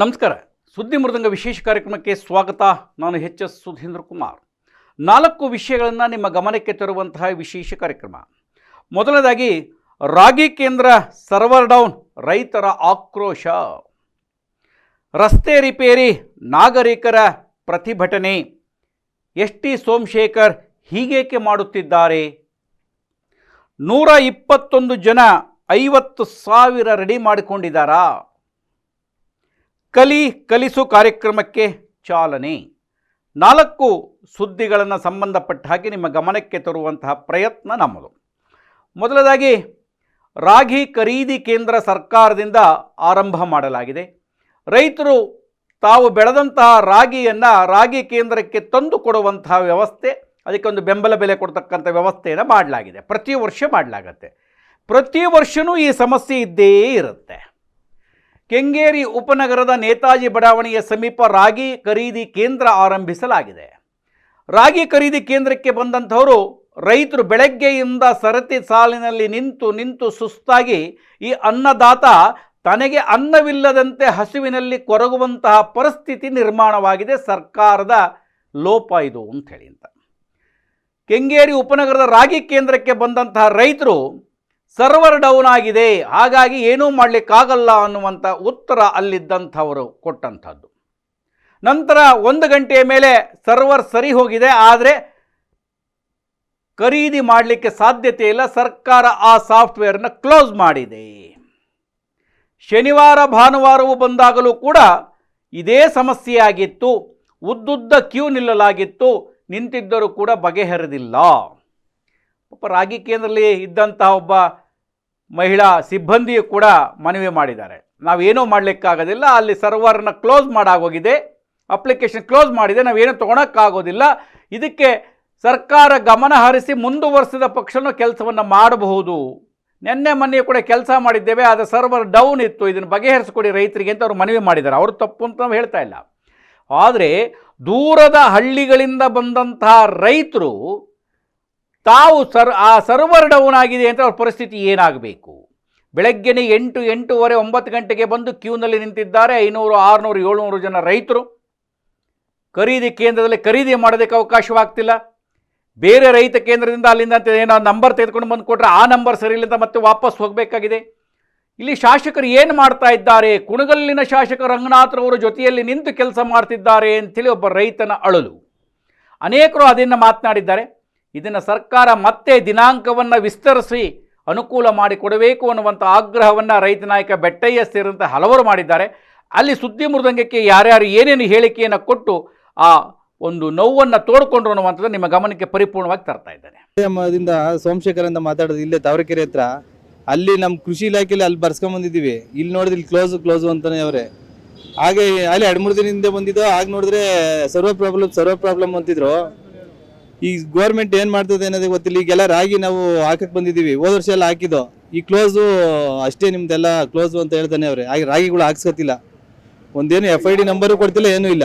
ನಮಸ್ಕಾರ. ಸುದ್ದಿ ಮೃದಂಗ ವಿಶೇಷ ಕಾರ್ಯಕ್ರಮಕ್ಕೆ ಸ್ವಾಗತ. ನಾನು ಎಚ್ ಎಸ್ ಸುಧೀಂದ್ರ ಕುಮಾರ್. ನಾಲ್ಕು ವಿಷಯಗಳನ್ನು ನಿಮ್ಮ ಗಮನಕ್ಕೆ ತರುವಂತಹ ವಿಶೇಷ ಕಾರ್ಯಕ್ರಮ. ಮೊದಲನೇದಾಗಿ, ರಾಗಿ ಕೇಂದ್ರ ಸರ್ವರ್ ಡೌನ್ ರೈತರ ಆಕ್ರೋಶ. ರಸ್ತೆ ರಿಪೇರಿ, ನಾಗರಿಕರ ಪ್ರತಿಭಟನೆ. ಎಸ್ ಟಿ ಸೋಮಶೇಖರ್ ಹೀಗೇಕೆ ಮಾಡುತ್ತಿದ್ದಾರೆ? ನೂರ ಇಪ್ಪತ್ತೊಂದು ಜನ ಐವತ್ತು ಸಾವಿರ ರೆಡಿ ಮಾಡಿಕೊಂಡಿದ್ದಾರಾ? ಕಲಿ ಕಲಿಸು ಕಾರ್ಯಕ್ರಮಕ್ಕೆ ಚಾಲನೆ. ನಾಲ್ಕು ಸುದ್ದಿಗಳನ್ನು ಸಂಬಂಧಪಟ್ಟ ಹಾಗೆ ನಿಮ್ಮ ಗಮನಕ್ಕೆ ತರುವಂತಹ ಪ್ರಯತ್ನ ನಮ್ಮದು. ಮೊದಲದಾಗಿ, ರಾಗಿ ಖರೀದಿ ಕೇಂದ್ರ ಸರ್ಕಾರದಿಂದ ಆರಂಭ ಮಾಡಲಾಗಿದೆ. ರೈತರು ತಾವು ಬೆಳೆದಂತಹ ರಾಗಿಯನ್ನು ರಾಗಿ ಕೇಂದ್ರಕ್ಕೆ ತಂದು ಕೊಡುವಂತಹ ವ್ಯವಸ್ಥೆ, ಅದಕ್ಕೆ ಒಂದು ಬೆಂಬಲ ಬೆಲೆ ಕೊಡ್ತಕ್ಕಂಥ ವ್ಯವಸ್ಥೆಯನ್ನು ಮಾಡಲಾಗಿದೆ. ಪ್ರತಿ ವರ್ಷ ಮಾಡಲಾಗತ್ತೆ. ಪ್ರತಿ ವರ್ಷವೂ ಈ ಸಮಸ್ಯೆ ಇದ್ದೇ ಇರುತ್ತೆ. ಕೆಂಗೇರಿ ಉಪನಗರದ ನೇತಾಜಿ ಬಡಾವಣೆಯ ಸಮೀಪ ರಾಗಿ ಖರೀದಿ ಕೇಂದ್ರ ಆರಂಭಿಸಲಾಗಿದೆ. ರಾಗಿ ಖರೀದಿ ಕೇಂದ್ರಕ್ಕೆ ಬಂದಂಥವರು ರೈತರು ಬೆಳಗ್ಗೆಯಿಂದ ಸರತಿ ಸಾಲಿನಲ್ಲಿ ನಿಂತು ನಿಂತು ಸುಸ್ತಾಗಿ ಈ ಅನ್ನದಾತ ತನಗೆ ಅನ್ನವಿಲ್ಲದಂತೆ ಹಸುವಿನಲ್ಲಿ ಕೊರಗುವಂತಹ ಪರಿಸ್ಥಿತಿ ನಿರ್ಮಾಣವಾಗಿದೆ, ಸರ್ಕಾರದ ಲೋಪ ಇದು ಅಂಥೇಳಿ ಅಂತ. ಕೆಂಗೇರಿ ಉಪನಗರದ ರಾಗಿ ಕೇಂದ್ರಕ್ಕೆ ಬಂದಂತಹ ರೈತರು ಸರ್ವರ್ ಡೌನ್ ಆಗಿದೆ. ಹಾಗಾಗಿ ಏನೂ ಮಾಡಲಿಕ್ಕಾಗಲ್ಲ ಅನ್ನುವಂಥ ಉತ್ತರ ಅಲ್ಲಿದ್ದಂಥವರು ಕೊಟ್ಟಂಥದ್ದು. ನಂತರ ಒಂದು ಗಂಟೆಯ ಮೇಲೆ ಸರ್ವರ್ ಸರಿ ಹೋಗಿದೆ. ಆದರೆ ಖರೀದಿ ಮಾಡಲಿಕ್ಕೆ ಸಾಧ್ಯತೆ ಇಲ್ಲ. ಸರ್ಕಾರ ಆ ಸಾಫ್ಟ್ವೇರ್ನ ಕ್ಲೋಸ್ ಮಾಡಿದೆ. ಶನಿವಾರ, ಭಾನುವಾರವೂ ಬಂದಾಗಲೂ ಕೂಡ ಇದೇ ಸಮಸ್ಯೆಯಾಗಿತ್ತು. ಉದ್ದುದ್ದ ಕ್ಯೂ ನಿಲ್ಲಲಾಗಿತ್ತು. ನಿಂತಿದ್ದರೂ ಕೂಡ ಬಗೆಹರಿದಿಲ್ಲ. ಒಬ್ಬ ರಾಗಿ ಕೇಂದ್ರದಲ್ಲಿ ಇದ್ದಂತಹ ಒಬ್ಬ ಮಹಿಳಾ ಸಿಬ್ಬಂದಿಯು ಕೂಡ ಮನವಿ ಮಾಡಿದ್ದಾರೆ. ನಾವೇನೂ ಮಾಡಲಿಕ್ಕಾಗೋದಿಲ್ಲ, ಅಲ್ಲಿ ಸರ್ವರ್ನ ಕ್ಲೋಸ್ ಮಾಡಾಗೋಗಿದೆ. ಅಪ್ಲಿಕೇಶನ್ ಕ್ಲೋಸ್ ಮಾಡಿದೆ, ನಾವೇನು ತೊಗೊಳಕ್ಕಾಗೋದಿಲ್ಲ. ಇದಕ್ಕೆ ಸರ್ಕಾರ ಗಮನ ಹರಿಸಿ ಮುಂದುವರಿಸಿದ ಪಕ್ಷನೂ ಕೆಲಸವನ್ನು ಮಾಡಬಹುದು. ನಿನ್ನೆ ಮೊನ್ನೆ ಕೂಡ ಕೆಲಸ ಮಾಡಿದ್ದೇವೆ, ಆದರೆ ಸರ್ವರ್ ಡೌನ್ ಇತ್ತು. ಇದನ್ನು ಬಗೆಹರಿಸಿಕೊಡಿ ರೈತರಿಗೆ ಅಂತ ಅವರು ಮನವಿ ಮಾಡಿದ್ದಾರೆ. ಅವರು ತಪ್ಪು ಅಂತ ನಾವು ಹೇಳ್ತಾ ಇಲ್ಲ. ಆದರೆ ದೂರದ ಹಳ್ಳಿಗಳಿಂದ ಬಂದಂತಹ ರೈತರು ತಾವು ಸರ್, ಆ ಸರ್ವರ್ ಡೌನ್ ಆಗಿದೆ ಅಂತ ಅವ್ರ ಪರಿಸ್ಥಿತಿ ಏನಾಗಬೇಕು? ಬೆಳಗ್ಗೆನೇ ಎಂಟು, ಎಂಟೂವರೆ, ಒಂಬತ್ತು ಗಂಟೆಗೆ ಬಂದು ಕ್ಯೂನಲ್ಲಿ ನಿಂತಿದ್ದಾರೆ ಐನೂರು, ಆರುನೂರು, ಏಳ್ನೂರು ಜನ ರೈತರು. ಖರೀದಿ ಕೇಂದ್ರದಲ್ಲಿ ಖರೀದಿ ಮಾಡೋದಕ್ಕೆ ಅವಕಾಶವಾಗ್ತಿಲ್ಲ. ಬೇರೆ ರೈತ ಕೇಂದ್ರದಿಂದ ಅಲ್ಲಿಂದ ಅಂತ ಏನೋ ನಂಬರ್ ತೆಗೆದುಕೊಂಡು ಬಂದು ಕೊಟ್ಟರೆ ಆ ನಂಬರ್ ಸರಿ ಇಲ್ಲ ಅಂತ ಮತ್ತೆ ವಾಪಸ್ ಹೋಗಬೇಕಾಗಿದೆ. ಇಲ್ಲಿ ಶಾಸಕರು ಏನು ಮಾಡ್ತಾ ಇದ್ದಾರೆ? ಕುಣಗಲ್ಲಿನ ಶಾಸಕ ರಂಗನಾಥ್ರವರು ಜೊತೆಯಲ್ಲಿ ನಿಂತು ಕೆಲಸ ಮಾಡ್ತಿದ್ದಾರೆ ಅಂತೇಳಿ ಒಬ್ಬ ರೈತನ ಅಳಲು. ಅನೇಕರು ಅದನ್ನು ಮಾತನಾಡಿದ್ದಾರೆ. ಇದನ್ನು ಸರ್ಕಾರ ಮತ್ತೆ ದಿನಾಂಕವನ್ನು ವಿಸ್ತರಿಸಿ ಅನುಕೂಲ ಮಾಡಿಕೊಡಬೇಕು ಅನ್ನುವಂಥ ಆಗ್ರಹವನ್ನು ರೈತ ನಾಯಕ ಬೆಟ್ಟಯ್ಯ ಸೇರಿದಂತೆ ಹಲವರು ಮಾಡಿದ್ದಾರೆ. ಅಲ್ಲಿ ಸುದ್ದಿ ಮೃದಂಗಕ್ಕೆ ಯಾರ್ಯಾರು ಏನೇನು ಹೇಳಿಕೆಯನ್ನು ಕೊಟ್ಟು ಆ ಒಂದು ನೋವನ್ನು ತೋಡ್ಕೊಂಡ್ರು ಅನ್ನುವಂಥದ್ದು ನಿಮ್ಮ ಗಮನಕ್ಕೆ ಪರಿಪೂರ್ಣವಾಗಿ ತರ್ತಾ ಇದ್ದಾರೆ ದಿಂದ ಸೋಮಶೇಖರ್ ಅಂತ ಮಾತಾಡೋದು ಇಲ್ಲೇ ತಾವರೆಕೆರೆ ಹತ್ರ. ಅಲ್ಲಿ ನಮ್ಮ ಕೃಷಿ ಇಲಾಖೆಯಲ್ಲಿ ಅಲ್ಲಿ ಬರ್ಸ್ಕೊಂಡ್ ಬಂದಿದ್ದೀವಿ. ಇಲ್ಲಿ ನೋಡಿದ್ರೆ ಇಲ್ಲಿ ಕ್ಲೋಸ್ ಕ್ಲೋಸ್ ಅಂತಾನೆ ಅವರೇ. ಹಾಗೆ ಅಲ್ಲಿ ಎರಡು ಮೂರು ದಿನದಿಂದ ಬಂದಿದ್ದು ಆಗ ನೋಡಿದ್ರೆ ಸರ್ವ ಪ್ರಾಬ್ಲಮ್ ಸರ್ವ ಪ್ರಾಬ್ಲಮ್ ಅಂತಿದ್ರು. ಈ ಗೌರ್ಮೆಂಟ್ ಏನು ಮಾಡ್ತದೆ ಅನ್ನೋದೇ ಗೊತ್ತಿಲ್ಲ. ಈಗೆಲ್ಲ ರಾಗಿ ನಾವು ಹಾಕಕ್ಕೆ ಬಂದಿದ್ದೀವಿ. ಹೋದ ವರ್ಷ ಎಲ್ಲ ಹಾಕಿದ್ದು. ಈ ಕ್ಲೋಸು ಅಷ್ಟೇ ನಿಮ್ದೆಲ್ಲ ಕ್ಲೋಸು ಅಂತ ಹೇಳ್ತಾನೆ ಅವ್ರೆ. ಹಾಗೆ ರಾಗಿಗಳು ಹಾಕ್ಸ್ಕೊತಿಲ್ಲ. ಒಂದೇನು ಎಫ್ ಐ ಡಿ ನಂಬರು ಕೊಡ್ತಿಲ್ಲ, ಏನೂ ಇಲ್ಲ.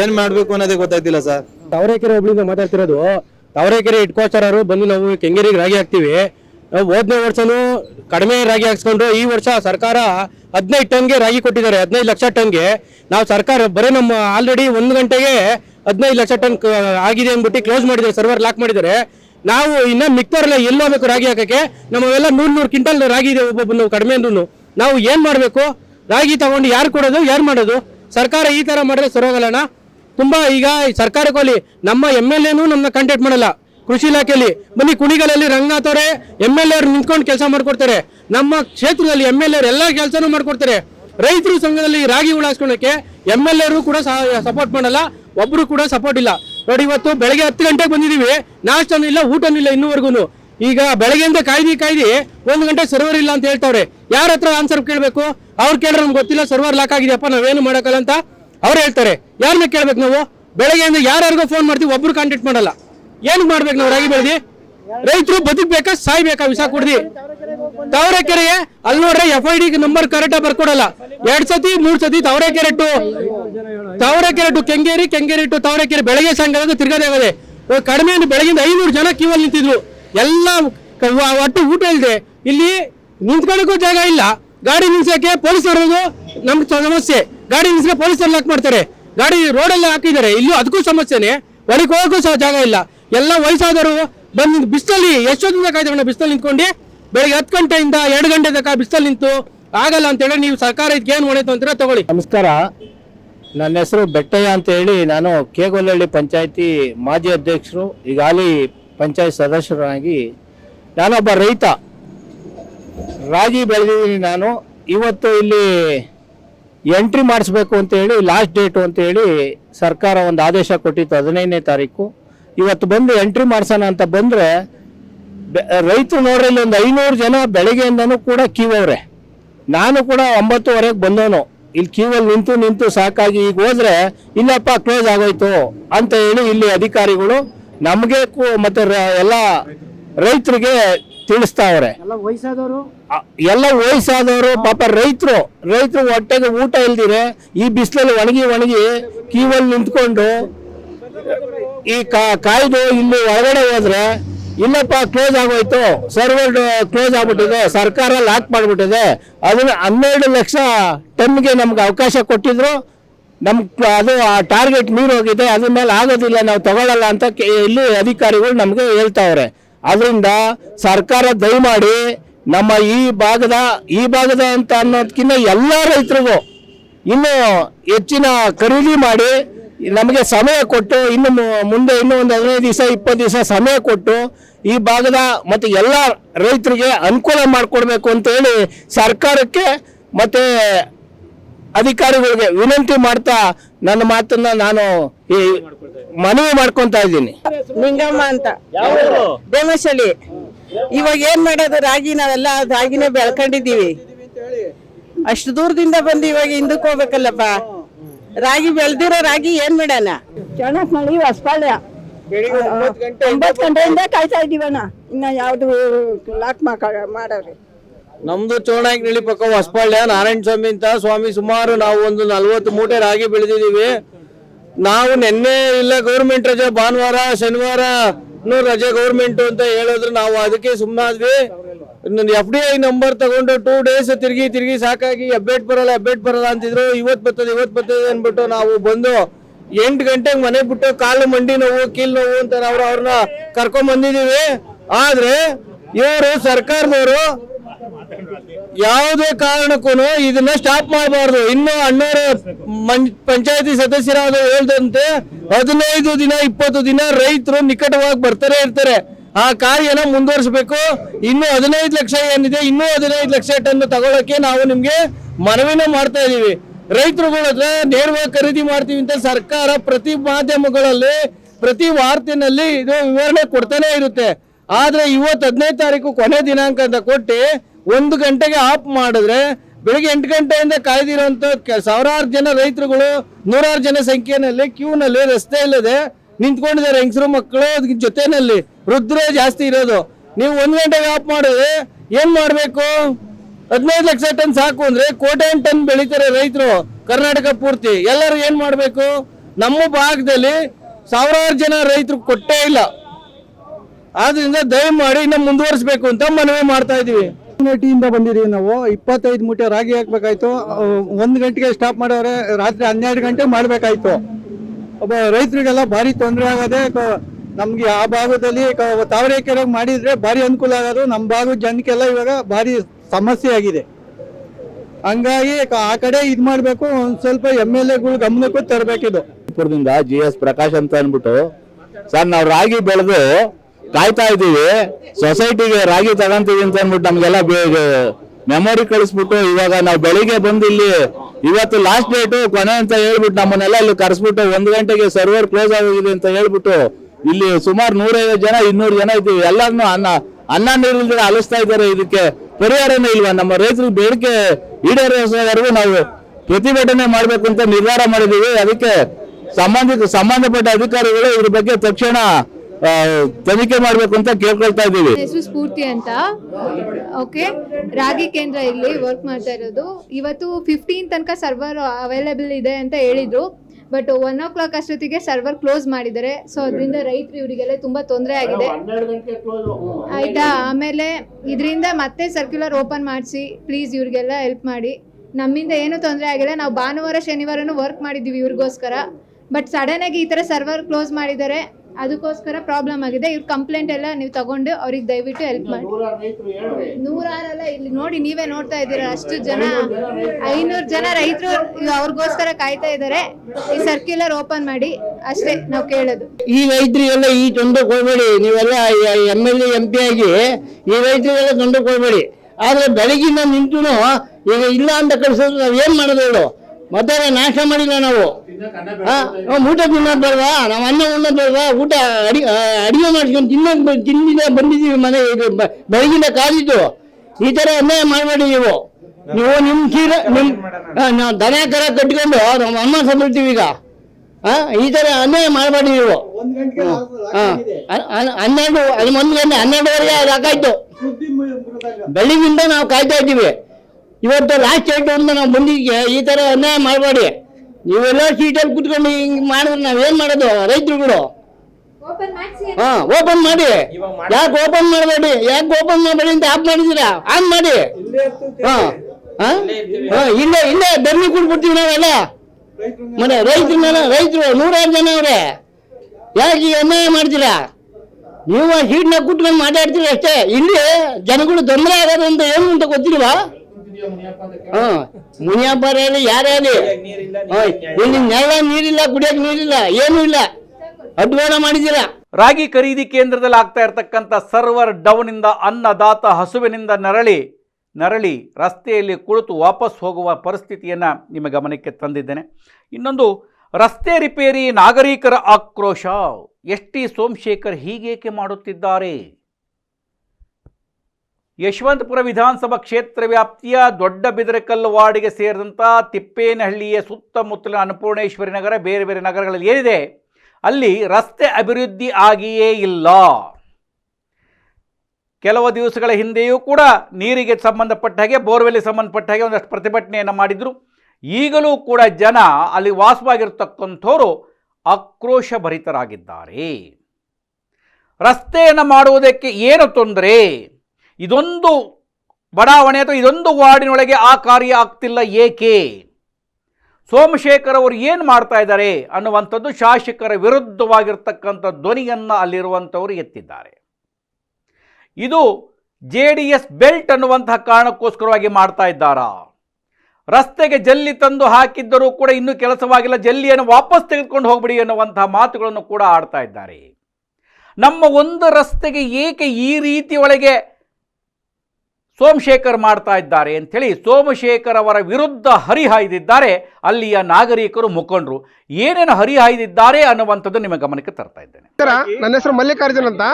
ಏನು ಮಾಡಬೇಕು ಅನ್ನೋದೇ ಗೊತ್ತಾಯ್ತಿಲ್ಲ ಸರ್. ತಾವರೆಕೆರೆ ಒಬ್ಬಳಿಂದ ಮಾತಾಡ್ತಿರೋದು. ತಾವರೆಕೆರೆ ಅವರು ಬಂದು ನಾವು ಕೆಂಗೇರಿಗೆ ರಾಗಿ ಹಾಕ್ತಿವಿ. ನಾವು ಹೋದ್ನೇ ವರ್ಷನೂ ಕಡಿಮೆ ರಾಗಿ ಹಾಕ್ಸ್ಕೊಂಡು ಈ ವರ್ಷ ಸರ್ಕಾರ ಹದಿನೈದು ಟನ್ಗೆ ರಾಗಿ ಕೊಟ್ಟಿದ್ದಾರೆ. ಹದಿನೈದು ಲಕ್ಷ ಟನ್ಗೆ. ನಾವು ಸರ್ಕಾರ ಬರೀ ನಮ್ಮ ಆಲ್ರೆಡಿ ಒಂದು ಗಂಟೆಗೆ ಹದಿನೈದು ಲಕ್ಷ ಟನ್ ಆಗಿದೆ ಅಂದ್ಬಿಟ್ಟು ಕ್ಲೋಸ್ ಮಾಡಿದ್ದಾರೆ ಸರ್ವರ್ ಲಾಕ್ ಮಾಡಿದ್ದಾರೆ. ನಾವು ಇನ್ನ ಮಿಕ್ತಾರಲ್ಲ ಎಲ್ಲಿ ಹೋಗ್ಬೇಕು ರಾಗಿ ಹಾಕಕ್ಕೆ? ನಮ್ಮವೆಲ್ಲ ನೂರ್ ನೂರು ಕ್ವಿಂಟಲ್ ರಾಗಿ ಇದೆ ಒಬ್ಬೊಬ್ಬನು ಕಡಿಮೆ ಅಂದ್ರೂ ನಾವು ಏನ್ ಮಾಡ್ಬೇಕು? ರಾಗಿ ತಗೊಂಡು ಯಾರು ಕೊಡೋದು, ಯಾರು ಮಾಡೋದು? ಸರ್ಕಾರ ಈ ತರ ಮಾಡಿದ್ರೆ ಸರೋಗಲ್ಲಣ್ಣ ತುಂಬಾ ಈಗ ಈ ಸರ್ಕಾರಕ್ಕೆ ಹೋಗ್ಲಿ, ನಮ್ಮ ಎಂ ಎಲ್ ಎನು ನಮ್ಮನ್ನ ಕಾಂಟ್ಯಾಕ್ಟ್ ಮಾಡಲ್ಲ. ಕೃಷಿ ಇಲಾಖೆಯಲ್ಲಿ, ಬನ್ನಿ ಕುಣಿಗಲಲ್ಲಿ ರಂಗನಾಥ್ ಅವರೇ ಎಂ ಎಲ್ ಎ ನಿಂತ್ಕೊಂಡು ಕೆಲಸ ಮಾಡ್ಕೊಡ್ತಾರೆ. ನಮ್ಮ ಕ್ಷೇತ್ರದಲ್ಲಿ ಎಂ ಎಲ್ ಎ ಎಲ್ಲ ಕೆಲಸನೂ ಮಾಡ್ಕೊಡ್ತಾರೆ. ರೈತರು ಸಂಘದಲ್ಲಿ ರಾಗಿ ಉಳಾಸ್ಕೊಳಕ್ಕೆ ಎಂ ಎಲ್ ಎರು ಕೂಡ ಸಪೋರ್ಟ್ ಮಾಡಲ್ಲ. ಒಬ್ರು ಕೂಡ ಸಪೋರ್ಟ್ ಇಲ್ಲ. ನೋಡಿ, ಇವತ್ತು ಬೆಳಗ್ಗೆ ಹತ್ತು ಗಂಟೆಗೆ ಬಂದಿದೀವಿ ನಾಷ್ಟನೂ ಇಲ್ಲ, ಊಟನೂ ಇಲ್ಲ ಇನ್ನೂವರೆಗೂ ಈಗ ಬೆಳಗ್ಗೆಯಿಂದ ಕಾಯ್ದಿ ಕಾಯ್ದಿ ಒಂದು ಗಂಟೆ ಸರ್ವರ್ ಇಲ್ಲ ಅಂತ ಹೇಳ್ತಾವ್ರೆ. ಯಾರ ಹತ್ರ ಆನ್ಸರ್ ಕೇಳಬೇಕು? ಅವ್ರು ಕೇಳಿದ್ರೆ ನಮ್ಗೆ ಗೊತ್ತಿಲ್ಲ ಸರ್ವರ್ ಲಾಕ್ ಆಗಿದೆಯಪ್ಪ, ನಾವೇನು ಮಾಡೋಕ್ಕಲ್ಲ ಅಂತ ಅವ್ರು ಹೇಳ್ತಾರೆ. ಯಾರನ್ನ ಕೇಳ್ಬೇಕು ನಾವು? ಬೆಳಗ್ಗೆಯಿಂದ ಯಾರ್ಯಾರಿಗೂ ಫೋನ್ ಮಾಡ್ತೀವಿ, ಒಬ್ರು ಕಾಂಟ್ಯಾಕ್ಟ್ ಮಾಡಲ್ಲ. ಏನು ಮಾಡ್ಬೇಕು ನಾವು ರಾಗಿ ಬೆಳೆದಿ? ರೈತರು ಬದುಕ್ಬೇಕಾ, ಸಾಯ್ಬೇಕಾ? ವಿಷ ಕುಡ್ದಿ. ತಾವರೆಕೆರೆಗೆ, ಅಲ್ಲಿ ನೋಡ್ರೆ F I D number correct ಬರ್ಕೊಡಲ್ಲ. ಎರಡ್ ಸತಿ ಮೂರ್ ಸತಿ Tavarekere to Tavarekere to Kengeri Kengeri to Tavarekere ಬೆಳಗ್ಗೆ ಸಾಯಂಕಾಲ ತಿರ್ಗದೇವದೆ ಕಡಿಮೆ ಅಂದ್ರೆ ಬೆಳಗಿಂದ ಐನೂರು ಜನ ಕ್ಯೂ ಅಲ್ಲಿ ನಿಂತಿದ್ರು. ಎಲ್ಲ ಒಟ್ಟು ಊಟ ಇಲ್ಲದೆ ಇಲ್ಲಿ ನಿಂತ್ಕೊಳ್ಳೋಕ್ಕೂ ಜಾಗ ಇಲ್ಲ. ಗಾಡಿ ನಿಲ್ಸಕ್ಕೆ ಪೊಲೀಸ್ ಇರೋದು ನಮ್ಗೆ ಸಮಸ್ಯೆ. ಗಾಡಿ ನಿಲ್ಸ್ರೆ ಪೊಲೀಸ್ ಲಾಕ್ ಮಾಡ್ತಾರೆ. ಗಾಡಿ ರೋಡಲ್ಲಿ ಹಾಕಿದ್ದಾರೆ. ಇಲ್ಲೂ ಅದಕ್ಕೂ ಸಮಸ್ಯೆನೆ. ಒಳಗೆ ಹೋಗೋಕ್ಕೂ ಸಹ ಜಾಗ ಇಲ್ಲ. ಎಲ್ಲ ವಯಸ್ಸಾದವರು ಬಂದು ಬಿಸಿಲಲ್ಲಿ ಎಷ್ಟೊತ್ತಿಂದ ಕಾಯ್ದೆ ಬಿಸಿಲಲ್ಲಿ ನಿಂತ್ಕೊಂಡು? ಬೆಳಗ್ಗೆ ಹತ್ತು ಗಂಟೆಯಿಂದ ಎರಡು ಗಂಟೆ ತನಕ ಬಿಸಿಲಲ್ಲಿ ನಿಂತು ಆಗಲ್ಲ ಅಂತೇಳಿ ನೀವು ಸರ್ಕಾರ ಇದಕ್ಕೆ ಮಾಡೈತೆ ಅಂತೀರಾ ತಗೊಳ್ಳಿ. ನಮಸ್ಕಾರ. ನನ್ನ ಹೆಸರು ಬೆಟ್ಟಯ್ಯ ಅಂತ ಹೇಳಿ ನಾನು ಕೇಗೊಲ್ಲಹಳ್ಳಿ ಪಂಚಾಯತಿ ಮಾಜಿ ಅಧ್ಯಕ್ಷರು ಈಗ ಹಾಲಿ ಪಂಚಾಯತ್ ಸದಸ್ಯರಾಗಿ ನಾನೊಬ್ಬ ರೈತ. ರಾಗಿ ಬೆಳೆದಿದ್ದೀನಿ ನಾನು. ಇವತ್ತು ಇಲ್ಲಿ ಎಂಟ್ರಿ ಮಾಡಿಸ್ಬೇಕು ಅಂತ ಹೇಳಿ, ಲಾಸ್ಟ್ ಡೇಟು ಅಂತ ಹೇಳಿ ಸರ್ಕಾರ ಒಂದು ಆದೇಶ ಕೊಟ್ಟಿತ್ತು ಹದಿನೈದನೇ ತಾರೀಕು. ಇವತ್ತು ಬಂದು ಎಂಟ್ರಿ ಮಾಡಿಸೋಣ ಅಂತ ಬಂದರೆ ರೈತರು ನೋಡ್ರಿ ಇಲ್ಲಿ ಒಂದು ಐನೂರು ಜನ ಬೆಳಗ್ಗೆಯಿಂದನೂ ಕೂಡ ಕೀವವ್ರೆ ನಾನು ಕೂಡ ಒಂಬತ್ತುವರೆಗೆ ಬಂದವನು. ಇಲ್ಲಿ ಕ್ಯೂವಲ್ಲಿ ನಿಂತು ನಿಂತು ಸಾಕಾಗಿ ಈಗ ಹೋದ್ರೆ ಇಲ್ಲಪ್ಪ ಕ್ಲೋಸ್ ಆಗೋಯ್ತು ಅಂತ ಹೇಳಿ ಇಲ್ಲಿ ಅಧಿಕಾರಿಗಳು ನಮಗೆ ಮತ್ತೆ ಎಲ್ಲ ರೈತರಿಗೆ ತಿಳಿಸ್ತಾವ್ರೆ ಎಲ್ಲ ವಯಸ್ಸಾದವರು? ಪಾಪ ರೈತರು ರೈತರು ಹೊಟ್ಟೆಗೆ ಊಟ ಇಲ್ದಿರೆ ಈ ಬಿಸಿಲಲ್ಲಿ ಒಣಗಿ ಒಣಗಿ ಕ್ಯೂವಲ್ಲಿ ನಿಂತ್ಕೊಂಡು ಈ ಕಾ- ಕಾಯ್ದು ಇಲ್ಲಿ ಒಳಗಡೆ ಹೋದ್ರೆ ಇಲ್ಲಪ್ಪ ಕ್ಲೋಸ್ ಆಗೋಯ್ತು. ಸರ್ವರ್ ಕ್ಲೋಸ್ ಆಗ್ಬಿಟ್ಟಿದೆ. ಸರ್ಕಾರ ಲಾಕ್ ಮಾಡಿಬಿಟ್ಟಿದೆ. ಅದನ್ನ ಹನ್ನೆರಡು ಲಕ್ಷ ಟನ್ಗೆ ನಮ್ಗೆ ಅವಕಾಶ ಕೊಟ್ಟಿದ್ರು. ನಮ್, ಅದು, ಆ ಟಾರ್ಗೆಟ್ ಮೀರ್ ಹೋಗಿದೆ. ಅದ್ರ ಮೇಲೆ ಆಗೋದಿಲ್ಲ, ನಾವು ತಗೊಳ್ಳಲ್ಲ ಅಂತ ಇಲ್ಲಿ ಅಧಿಕಾರಿಗಳು ನಮಗೆ ಹೇಳ್ತಾವ್ರೆ. ಅದರಿಂದ ಸರ್ಕಾರ ದಯಮಾಡಿ ನಮ್ಮ ಈ ಭಾಗದ ಈ ಭಾಗದ ಅಂತ ಅನ್ನೋದಕ್ಕಿಂತ ಎಲ್ಲ ರೈತರಿಗೂ ಇನ್ನು ಹೆಚ್ಚಿನ ಖರೀದಿ ಮಾಡಿ ನಮಗೆ ಸಮಯ ಕೊಟ್ಟು, ಇನ್ನು ಮುಂದೆ ಇನ್ನೂ ಒಂದು ಹದಿನೈದು ದಿವಸ, ಇಪ್ಪತ್ತು ದಿವಸ ಸಮಯ ಕೊಟ್ಟು ಈ ಭಾಗದ ಮತ್ತು ಎಲ್ಲ ರೈತರಿಗೆ ಅನುಕೂಲ ಮಾಡಿಕೊಡ್ಬೇಕು ಅಂತ ಹೇಳಿ ಸರ್ಕಾರಕ್ಕೆ ಮತ್ತೆ ಅಧಿಕಾರಿಗಳಿಗೆ ವಿನಂತಿ ಮಾಡ್ತಾ ನನ್ನ ಮಾತನ್ನ ನಾನು ಈ ಮನವಿ ಮಾಡ್ಕೊತಾ ಇದ್ದೀನಿ. ನಿಂಗಮ್ಮ ಅಂತ. ದೇಮಶಳಿ ಇವಾಗ ಏನ್ ಮಾಡೋದು? ರಾಗಿ ನಾವೆಲ್ಲ ರಾಗಿನೇ ಬೆಳ್ಕೊಂಡಿದ್ದೀವಿ. ಅಷ್ಟು ದೂರದಿಂದ ಬಂದು ಇವಾಗ ಹಿಂದಕ್ಕೆ ಹೋಗ್ಬೇಕಲ್ಲಪ್ಪ. ರಾಗಿ ಬೆಳ್ದಿರೋ ರಾಗಿ ಏನ್ ಮಾಡೋಣ? ಮಳಿ ಹೊಸಪಾಳ್ಯ ಒಂಬತ್ತು ಗಂಟೆಯಿಂದ ಕಾಯ್ತಾ ಇದೀವಣ್ಣ ಇನ್ನ ಯಾವ್ದು ಲಾಕ್ ಮಾಡವ್ರಿ. ನಮ್ದು ಚೋಣಾಗಿನಳ್ಳಿ ಪಕ್ಕ ಹೊಸಪಾಳ್ಯ ನಾರಾಯಣ ಸ್ವಾಮಿ ಅಂತ. ಸ್ವಾಮಿ ಸುಮಾರು ನಾವು ಒಂದು ನಲ್ವತ್ತು ಮೂಟೆ ರಾಗಿ ಬೆಳೆದಿದ್ದೀವಿ. ನಾವು ನಿನ್ನೆ ಇಲ್ಲ ಗೌರ್ಮೆಂಟ್ ರಜೆ ಭಾನುವಾರ ಶನಿವಾರ ರಜೆ ಗೌರ್ಮೆಂಟ್ ಅಂತ ಹೇಳಿದ್ರು ನಾವು ಅದಕ್ಕೆ ಸುಮ್ಮನಾದ್ವಿ ಎಫ್ ಡಿ ಐ ನಂಬರ್ ತಗೊಂಡು ಟೂ ಡೇಸ್ ತಿರುಗಿ ತಿರುಗಿ ಸಾಕಾಗಿ ಅಪ್ಡೇಟ್ ಬರಲ್ಲ ಅಪ್ಡೇಟ್ ಬರಲ್ಲ ಅಂತಿದ್ರು. ಇವತ್ತು ಬರ್ತದೆ ಇವತ್ತು ಬರ್ತದೆ ಅಂದ್ಬಿಟ್ಟು ನಾವು ಬಂದು ಎಂಟು ಗಂಟೆಗೆ ಮನೆ ಬಿಟ್ಟು ಕಾಲು ಮಂಡಿ ನೋವು, ಕೀಲ್ ನೋವು ಅಂತ ನಾವು ಅವ್ರನ್ನ ಕರ್ಕೊಂಡ್ ಬಂದಿದೀವಿ. ಆದ್ರೆ ಇವರು ಸರ್ಕಾರದವರು ಯಾವುದೇ ಕಾರಣಕ್ಕೂ ಇದನ್ನ ಸ್ಟಾಪ್ ಮಾಡಬಾರ್ದು. ಇನ್ನು ಅಣ್ಣವರ ಪಂಚಾಯತಿ ಸದಸ್ಯರಾದ ಹೇಳ್ದಂತೆ ಹದಿನೈದು ದಿನ, ಇಪ್ಪತ್ತು ದಿನ ರೈತರು ನಿಕಟವಾಗಿ ಬರ್ತಾರೆ ಇರ್ತಾರೆ. ಆ ಕಾರ್ಯನ ಮುಂದುವರಿಸಬೇಕು. ಇನ್ನು ಹದಿನೈದು ಲಕ್ಷ ಏನಿದೆ, ಇನ್ನೂ ಹದಿನೈದು ಲಕ್ಷ ಟನ್ ತಗೊಳಕ್ಕೆ ನಾವು ನಿಮ್ಗೆ ಮನವಿನ ಮಾಡ್ತಾ ಇದೀವಿ. ಹತ್ರ ನೇರವಾಗಿ ಖರೀದಿ ಮಾಡ್ತೀವಿ ಅಂತ ಸರ್ಕಾರ ಪ್ರತಿ ಮಾಧ್ಯಮಗಳಲ್ಲಿ, ಪ್ರತಿ ವಾರ್ತೆನಲ್ಲಿ ಇದು ವಿವರಣೆ ಕೊಡ್ತಾನೆ ಇರುತ್ತೆ. ಆದ್ರೆ ಇವತ್ತು ಹದಿನೈದು ತಾರೀಕು ಕೊನೆ ದಿನಾಂಕ ಅಂತ ಕೊಟ್ಟು ಒಂದು ಗಂಟೆಗೆ ಆಫ್ ಮಾಡಿದ್ರೆ ಬೆಳಿಗ್ಗೆ ಎಂಟು ಗಂಟೆಯಿಂದ ಕಾಯ್ದಿರುವಂತ ಸಾವಿರಾರು ಜನ ರೈತರುಗಳು ನೂರಾರು ಜನ ಸಂಖ್ಯೆನಲ್ಲಿ ಕ್ಯೂನಲ್ಲಿ ರಸ್ತೆ ಇಲ್ಲದೆ ನಿಂತ್ಕೊಂಡಿದ್ದಾರೆ ಹೆಂಗಸರು ಮಕ್ಕಳು ಅದ್ರ ಜೊತೆನಲ್ಲಿ ವೃದ್ಧರೇ ಜಾಸ್ತಿ ಇರೋದು. ನೀವು ಒಂದು ಗಂಟೆಗೆ ಆಫ್ ಮಾಡಿದ್ರೆ ಏನ್ ಮಾಡ್ಬೇಕು? ಹದಿನೈದು ಲಕ್ಷ ಟನ್ ಸಾಕು ಅಂದ್ರೆ ಕೋಟ್ಯಾನ್ ಟನ್ ಬೆಳಿತಾರೆ ರೈತರು, ಕರ್ನಾಟಕ ಪೂರ್ತಿ. ಎಲ್ಲರೂ ಏನ್ ಮಾಡ್ಬೇಕು? ನಮ್ಮ ಭಾಗದಲ್ಲಿ ಸಾವಿರಾರು ಜನ ರೈತರು ಕೊಟ್ಟೇ ಇಲ್ಲ. ಆದ್ರಿಂದ ದಯಮಾಡಿ ಇನ್ನ ಮುಂದುವರಿಸಬೇಕು ಅಂತ ಮನವಿ ಮಾಡ್ತಾ ಇದೀವಿ. ಟಿಯಿಂದ ಬಂದಿದ್ದೀವಿ ನಾವು. ಇಪ್ಪತ್ತೈದು ಮೂಟೆ ರಾಗಿ ಹಾಕ್ಬೇಕಾಯ್ತು. ಒಂದು ಗಂಟೆಗೆ ಸ್ಟಾಪ್ ಮಾಡೋರೆ ರಾತ್ರಿ ಹನ್ನೆರಡು ಗಂಟೆ ಮಾಡ್ಬೇಕಾಯ್ತು. ಒಬ್ಬ ರೈತರಿಗೆಲ್ಲ ಭಾರಿ ತೊಂದರೆ ಆಗದೆ ನಮ್ಗೆ ಆ ಭಾಗದಲ್ಲಿ ತಾವರೆ ತಾವರೆಕೆರೆ ಮಾಡಿದ್ರೆ ಭಾರಿ ಅನುಕೂಲ ಆಗೋದು. ನಮ್ಮ ಭಾಗದ ಜನಕ್ಕೆಲ್ಲ ಇವಾಗ ಭಾರಿ ಸಮಸ್ಯೆ ಆಗಿದೆ. ಹಂಗಾಗಿ ಆ ಕಡೆ ಇದ್ ಮಾಡ್ಬೇಕು, ಒಂದ್ ಸ್ವಲ್ಪ ಎಂ ಎಲ್ ಎಗಳು ಗಮನಕ್ಕೂ ತರಬೇಕಿದು ಪುರದಿಂದ ಜಿ ಎಸ್ ಪ್ರಕಾಶ್ ಅಂತ ಅಂದ್ಬಿಟ್ಟು, ಸರ್ ನಾವು ರಾಗಿ ಬೆಳೆದು ಕಾಯ್ತಾ ಇದ್ದೀವಿ, ಸೊಸೈಟಿಗೆ ರಾಗಿ ತಗೊಂತೀವಿ ಅಂತ ಅಂದ್ಬಿಟ್ಟು ನಮ್ಗೆಲ್ಲ ಮೆಮೊರಿ ಕಳಿಸ್ಬಿಟ್ಟು ಇವಾಗ ನಾವು ಬೆಳಿಗ್ಗೆ ಬಂದು ಇಲ್ಲಿ ಇವತ್ತು ಲಾಸ್ಟ್ ಡೇಟು ಕೊನೆ ಅಂತ ಹೇಳ್ಬಿಟ್ಟು ನಮ್ಮನ್ನೆಲ್ಲ ಇಲ್ಲಿ ಕರೆಸ್ಬಿಟ್ಟು ಒಂದು ಗಂಟೆಗೆ ಸರ್ವರ್ ಕ್ಲೋಸ್ ಆಗೋಗಿದೆ ಅಂತ ಹೇಳ್ಬಿಟ್ಟು ಇಲ್ಲಿ ಸುಮಾರು ನೂರೈವತ್ತು ಜನ, ಇನ್ನೂರು ಜನ ಇದ್ದೀವಿ. ಎಲ್ಲರನ್ನು ಅನ್ನ ಅನ್ನ ನೀರಿಲ್ದಿರ ಅಲಿಸ್ತಾ ಇದ್ದಾರೆ ಇದಕ್ಕೆ. ಪರಿಹಾರನೇ ಇಲ್ವಾ? ನಮ್ಮ ರೈತರಿಗೆ ಬೇಡಿಕೆ ಈಡೇರಿಸೋವರೆಗೂ ನಾವು ಪ್ರತಿಭಟನೆ ಮಾಡಬೇಕು ಅಂತ ನಿರ್ಧಾರ ಮಾಡಿದ್ದೀವಿ. ಅದಕ್ಕೆ ಸಂಬಂಧಿತ ಸಂಬಂಧಪಟ್ಟ ಅಧಿಕಾರಿಗಳು ಇದ್ರ ಬಗ್ಗೆ ತಕ್ಷಣ ತನಿಖೆ ಮಾಡ್ಬೇಕು ಅಂತ ಕೇಳ್ಕೊಳ್ತಾ ಇದ್ದೀವಿ. ಸ್ಫೂರ್ತಿ ಅಂತ. ಓಕೆ ರಾಗಿ ಕೇಂದ್ರ ಇಲ್ಲಿ ವರ್ಕ್ ಮಾಡ್ತಾ ಇರೋದು. ಇವತ್ತು ಫಿಫ್ಟೀನ್ ತನಕ ಸರ್ವರ್ ಅವೈಲೇಬಲ್ ಇದೆ ಅಂತ ಹೇಳಿದ್ರು. ಬಟ್ ಒನ್ ಓ ಕ್ಲಾಕ್ ಅಷ್ಟೊತ್ತಿಗೆ ಸರ್ವರ್ ಕ್ಲೋಸ್ ಮಾಡಿದ್ದಾರೆ. ಸೊ ಅದರಿಂದ ರೈತರು ಇವರಿಗೆಲ್ಲ ತುಂಬಾ ತೊಂದರೆ ಆಗಿದೆ. ಆಯ್ತಾ? ಆಮೇಲೆ ಇದರಿಂದ ಮತ್ತೆ ಸರ್ಕ್ಯುಲರ್ ಓಪನ್ ಮಾಡಿಸಿ. ಪ್ಲೀಸ್ ಇವ್ರಿಗೆಲ್ಲ ಹೆಲ್ಪ್ ಮಾಡಿ. ನಮ್ಮಿಂದ ಏನು ತೊಂದರೆ ಆಗಿಲ್ಲ. ನಾವು ಭಾನುವಾರ ಶನಿವಾರನೂ ವರ್ಕ್ ಮಾಡಿದ್ದೀವಿ ಇವ್ರಿಗೋಸ್ಕರ. ಬಟ್ ಸಡನ್ ಆಗಿ ಈ ಥರ ಸರ್ವರ್ ಕ್ಲೋಸ್ ಮಾಡಿದ್ದಾರೆ. ಅದಕ್ಕೋಸ್ಕರ ಪ್ರಾಬ್ಲಮ್ ಆಗಿದೆ. ಇವ್ರ ಕಂಪ್ಲೇಂಟ್ ಎಲ್ಲ ನೀವು ತಗೊಂಡು ಅವ್ರಿಗೆ ದಯವಿಟ್ಟು ಹೆಲ್ಪ್ ಮಾಡಿ. ನೂರಾರಲ್ಲ ಇಲ್ಲಿ ನೋಡಿ ನೀವೇ ನೋಡ್ತಾ ಇದ್ದೀರಾ ಅಷ್ಟು ಜನ ಐನೂರು ಜನ ರೈತರು. ಅವ್ರಿಗೋಸ್ಕರ ಕಾಯ್ತಾ ಇದ್ದಾರೆ ಈ ಸರ್ಕ್ಯುಲರ್ ಓಪನ್ ಮಾಡಿ ಅಷ್ಟೇ ನಾವು ಕೇಳೋದು. ಈ ರೈತರಿಗೆಲ್ಲ ಈ ತೊಂದರೆ ಕೊಡಬೇಡಿ. ನೀವೆಲ್ಲ M L A M P ಆಗಿ ಈ ರೈತರಿಗೆಲ್ಲ ತೊಂದರೆ ಕೊಡಬೇಡಿ. ಆದ್ರೆ ಬೆಳಗಿನ ನಿಂತು ಈಗ ಇಲ್ಲ ಅಂತ ಕಳ್ಸೋದು ನಾವ್ ಏನ್ ಮಾಡೋದು ಹೇಳು? ಮಧ್ಯಾಹ್ನ ನಾಶ ಮಾಡಿಲ್ಲ ನಾವು. ಆ, ಊಟ ತಿನ್ನೋದು ಬೇಡವಾ? ನಾವು ಅನ್ನ ಉಣ್ಣೋದು ಬೇಡವಾ? ಊಟ ಅಡಿ ಅಡಿಗೆ ಮಾಡ್ಕೊಂಡು ತಿನ್ನೋದು ತಿಂದಿದ್ದ ತಿಂದಿಲ್ಲ ಬಂದಿದ್ದೀವಿ ಮನೆ ಇದು ಬ- ಬೆಳಗಿನ ಕಾಲಿದ್ದು ಈ ಥರ ಅನ್ಯಾಯ ಮಾಡಬೇಡಿ ನೀವು. ನೀವು ನಿಮ್ಮ ಚೀರ ನಿಮ್ಮ ನಾವು ದನ ಕರ ಕಟ್ಕೊಂಡು ನಮ್ಮ ಅಮ್ಮ ಸಬಿಡ್ತೀವಿ ಈಗ. ಆ, ಈ ಥರ ಅನ್ಯಾಯ ಮಾಡಬೇಡಿ ನೀವು. ಹಾಂ ಹನ್ನೆರಡು ಅದು ಒಂದು ಗಂಟೆ ಹನ್ನೆರಡುವರೆಗೆ ಅದು ಹಾಕಾಯ್ತು. ಬೆಳಿಗ್ಗಿಂದ ನಾವು ಕಾಯ್ತಾ ಇದ್ದೀವಿ. ಇವತ್ತು ಲಾಸ್ಟ್ ಡೇಟ್ ಅಂತ ನಾವು ಬಂದಿದ್ದೆ ಈ ತರ ಅನ್ಯಾಯ ಮಾಡಬೇಡಿ. ನೀವೆಲ್ಲ ಸೀಟಲ್ಲಿ ಕುತ್ಕೊಂಡು ಹಿಂಗ್ ಮಾಡಿದ್ರೆ ನಾವೇನ್ ಮಾಡೋದು? ರೈತರುಗಳು ಓಪನ್ ಮಾಡಿಸಿ ಹಾ ಓಪನ್ ಮಾಡಿ. ಯಾಕೆ ಓಪನ್ ಮಾಡಬೇಡಿ? ಯಾಕೆ ಓಪನ್ ಮಾಡಬೇಡಿ ಅಂತ ಆಫ್ ಮಾಡಿದ್ದೀರಾ ಆನ್ ಮಾಡಿ. ಹಾ ಹಾ? ಹಾ, ಇಲ್ಲೇ ಇಲ್ಲೇ ಧರ್ಮಿ ಕೊಟ್ಬಿಡ್ತೀವಿ ನಾವೆಲ್ಲ. ಮತ್ತೆ ರೈತರನ್ನೆಲ್ಲ ರೈತರು ನೂರಾರು ಜನ ಅವ್ರೆ. ಯಾಕೆ ಈ ಅನ್ಯಾಯ ಮಾಡ್ತೀರಾ? ನೀವು ಸೀಟ್ನಾಗ ಕೂತ್ಕೊಂಡು ಮಾತಾಡ್ತೀರಿ ಅಷ್ಟೇ. ಇಲ್ಲಿ ಜನಗಳು ತೊಂದರೆ ಆಗೋದು ಅಂತ ಏನು ಅಂತ ಗೊತ್ತಿಲ್ವಾ? ಹಾ ಮುನಿಯಪ್ಪ ಹೇಳಿ ಯಾರೇ ಹೇಳಿ? ನೀರಿಲ್ಲ ಕುಡಿಯಕ್ ನೀರಿಲ್ಲ. ಏನೂ ಇಲ್ಲ. ಅಡ್ವಾಣ ಮಾಡಿದಿಲ್ಲ ರಾಗಿ ಖರೀದಿ ಕೇಂದ್ರದಲ್ಲಿ ಆಗ್ತಾ ಇರತಕ್ಕಂಥ ಸರ್ವರ್ ಡೌನ್ ಇಂದ ಅನ್ನದಾತ ಹಸುವಿನಿಂದ ನರಳಿ ನರಳಿ ರಸ್ತೆಯಲ್ಲಿ ಕುಳಿತು ವಾಪಸ್ ಹೋಗುವ ಪರಿಸ್ಥಿತಿಯನ್ನು ನಿಮ್ಮ ಗಮನಕ್ಕೆ ತಂದಿದ್ದೇನೆ. ಇನ್ನೊಂದು ರಸ್ತೆ ರಿಪೇರಿ ನಾಗರಿಕರ ಆಕ್ರೋಶ. ಎಸ್ ಟಿ ಸೋಮಶೇಖರ್ ಹೀಗೇಕೆ ಮಾಡುತ್ತಿದ್ದಾರೆ? ಯಶವಂತಪುರ ವಿಧಾನಸಭಾ ಕ್ಷೇತ್ರ ವ್ಯಾಪ್ತಿಯ ದೊಡ್ಡ ಬಿದರಕಲ್ಲು ವಾರ್ಡಿಗೆ ಸೇರಿದಂಥ ತಿಪ್ಪೇನಹಳ್ಳಿಯ ಸುತ್ತಮುತ್ತಲಿನ ಅನ್ನಪೂರ್ಣೇಶ್ವರಿ ನಗರ, ಬೇರೆ ಬೇರೆ ನಗರಗಳಲ್ಲಿ ಏನಿದೆ, ಅಲ್ಲಿ ರಸ್ತೆ ಅಭಿವೃದ್ಧಿ ಆಗಿಯೇ ಇಲ್ಲ. ಕೆಲವು ದಿವಸಗಳ ಹಿಂದೆಯೂ ಕೂಡ ನೀರಿಗೆ ಸಂಬಂಧಪಟ್ಟ ಹಾಗೆ ಬೋರ್ವೆಲ್ಗೆ ಸಂಬಂಧಪಟ್ಟ ಹಾಗೆ ಒಂದಷ್ಟು ಪ್ರತಿಭಟನೆಯನ್ನು ಮಾಡಿದರು. ಈಗಲೂ ಕೂಡ ಜನ ಅಲ್ಲಿ ವಾಸವಾಗಿರ್ತಕ್ಕಂಥವರು ಆಕ್ರೋಶ ಭರಿತರಾಗಿದ್ದಾರೆ ರಸ್ತೆಯನ್ನು ಮಾಡುವುದಕ್ಕೆ ಏನು ತೊಂದರೆ? ಇದೊಂದು ಬಡಾವಣೆ ಅಥವಾ ಇದೊಂದು ವಾರ್ಡಿನೊಳಗೆ ಆ ಕಾರ್ಯ ಆಗ್ತಿಲ್ಲ ಏಕೆ? ಸೋಮಶೇಖರ್ ಅವರು ಏನು ಮಾಡ್ತಾ ಇದ್ದಾರೆ ಅನ್ನುವಂಥದ್ದು ಶಾಸಕರ ವಿರುದ್ಧವಾಗಿರ್ತಕ್ಕಂಥ ಧ್ವನಿಯನ್ನು ಅಲ್ಲಿರುವಂಥವರು ಎತ್ತಿದ್ದಾರೆ. ಇದು ಜೆ ಡಿ ಎಸ್ ಬೆಲ್ಟ್ ಅನ್ನುವಂತಹ ಕಾರಣಕ್ಕೋಸ್ಕರವಾಗಿ ಮಾಡ್ತಾ ಇದ್ದಾರಾ? ರಸ್ತೆಗೆ ಜಲ್ಲಿ ತಂದು ಹಾಕಿದ್ದರೂ ಕೂಡ ಇನ್ನೂ ಕೆಲಸವಾಗಿಲ್ಲ, ಜಲ್ಲಿಯನ್ನು ವಾಪಸ್ ತೆಗೆದುಕೊಂಡು ಹೋಗ್ಬಿಡಿ ಅನ್ನುವಂತಹ ಮಾತುಗಳನ್ನು ಕೂಡ ಆಡ್ತಾ ಇದ್ದಾರೆ. ನಮ್ಮ ಒಂದು ರಸ್ತೆಗೆ ಏಕೆ ಈ ರೀತಿ ಸೋಮಶೇಖರ್ ಮಾಡ್ತಾ ಇದ್ದಾರೆ ಅಂಥೇಳಿ ಸೋಮಶೇಖರ್ ಅವರ ವಿರುದ್ಧ ಹರಿಹಾಯ್ದಿದ್ದಾರೆ ಅಲ್ಲಿಯ ನಾಗರಿಕರು ಮುಖಂಡರು, ಏನೇನು ಹರಿಹಾಯ್ದಿದ್ದಾರೆ ಅನ್ನುವಂಥದ್ದು ನಿಮ್ಮ ಗಮನಕ್ಕೆ ತರ್ತಾ ಇದ್ದೇನೆ. ನನ್ನ ಹೆಸರು ಮಲ್ಲಿಕಾರ್ಜುನ್ ಅಂತ.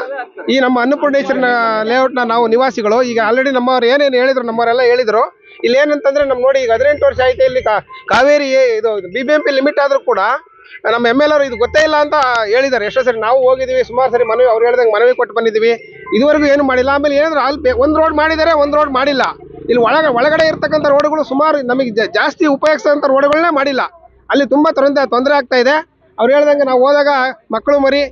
ಈ ನಮ್ಮ ಅನ್ನಪೂರ್ಣೇಶ್ವರನ ಲೇಔಟ್ನ ನಾವು ನಿವಾಸಿಗಳು. ಈಗ ಆಲ್ರೆಡಿ ನಮ್ಮವ್ರು ಏನೇನು ಹೇಳಿದ್ರು, ನಮ್ಮವರೆಲ್ಲ ಹೇಳಿದ್ರು. ಇಲ್ಲಿ ಏನಂತಂದ್ರೆ ನಮ್ ನೋಡಿ ಈಗ ಹದಿನೆಂಟು ವರ್ಷ ಆಯ್ತು ಇಲ್ಲಿ ಕಾವೇರಿ, ಇದು B B M P limit ಆದರೂ ಕೂಡ ನಮ್ಮ ಎಂ ಎಲ್ ಅವರು ಇದು ಗೊತ್ತೇ ಇಲ್ಲ ಅಂತ ಹೇಳಿದ್ದಾರೆ. ಎಷ್ಟೋ ಸರಿ ನಾವು ಹೋಗಿದ್ದೀವಿ, ಸುಮಾರು ಸರಿ ಮನವಿ ಅವ್ರು ಹೇಳ್ದಂಗೆ ಮನವಿ ಕೊಟ್ಟು ಬಂದಿದ್ದೀವಿ. ಇದುವರೆಗೂ ಏನು ಮಾಡಿಲ್ಲ. ಆಮೇಲೆ ಏನಂದ್ರೆ ಅಲ್ಲಿ ಒಂದು ರೋಡ್ ಮಾಡಿದ್ದಾರೆ ಒಂದು ರೋಡ್ ಮಾಡಿಲ್ಲ. ಇಲ್ಲಿ ಒಳಗ ಒಳಗಡೆ ಇರ್ತಕ್ಕಂಥ ರೋಡ್ಗಳು ಸುಮಾರು ನಮಗೆ ಜಾಸ್ತಿ ಉಪಯೋಗಿಸೋಂಥ ರೋಡ್ಗಳನ್ನೇ ಮಾಡಿಲ್ಲ. ಅಲ್ಲಿ ತುಂಬ ತೊಂದರೆ ತೊಂದರೆ ಆಗ್ತಾ ಇದೆ. ಅವ್ರು ಹೇಳ್ದಂಗೆ ನಾವು ಹೋದಾಗ ಮಕ್ಕಳು ಮರಿ,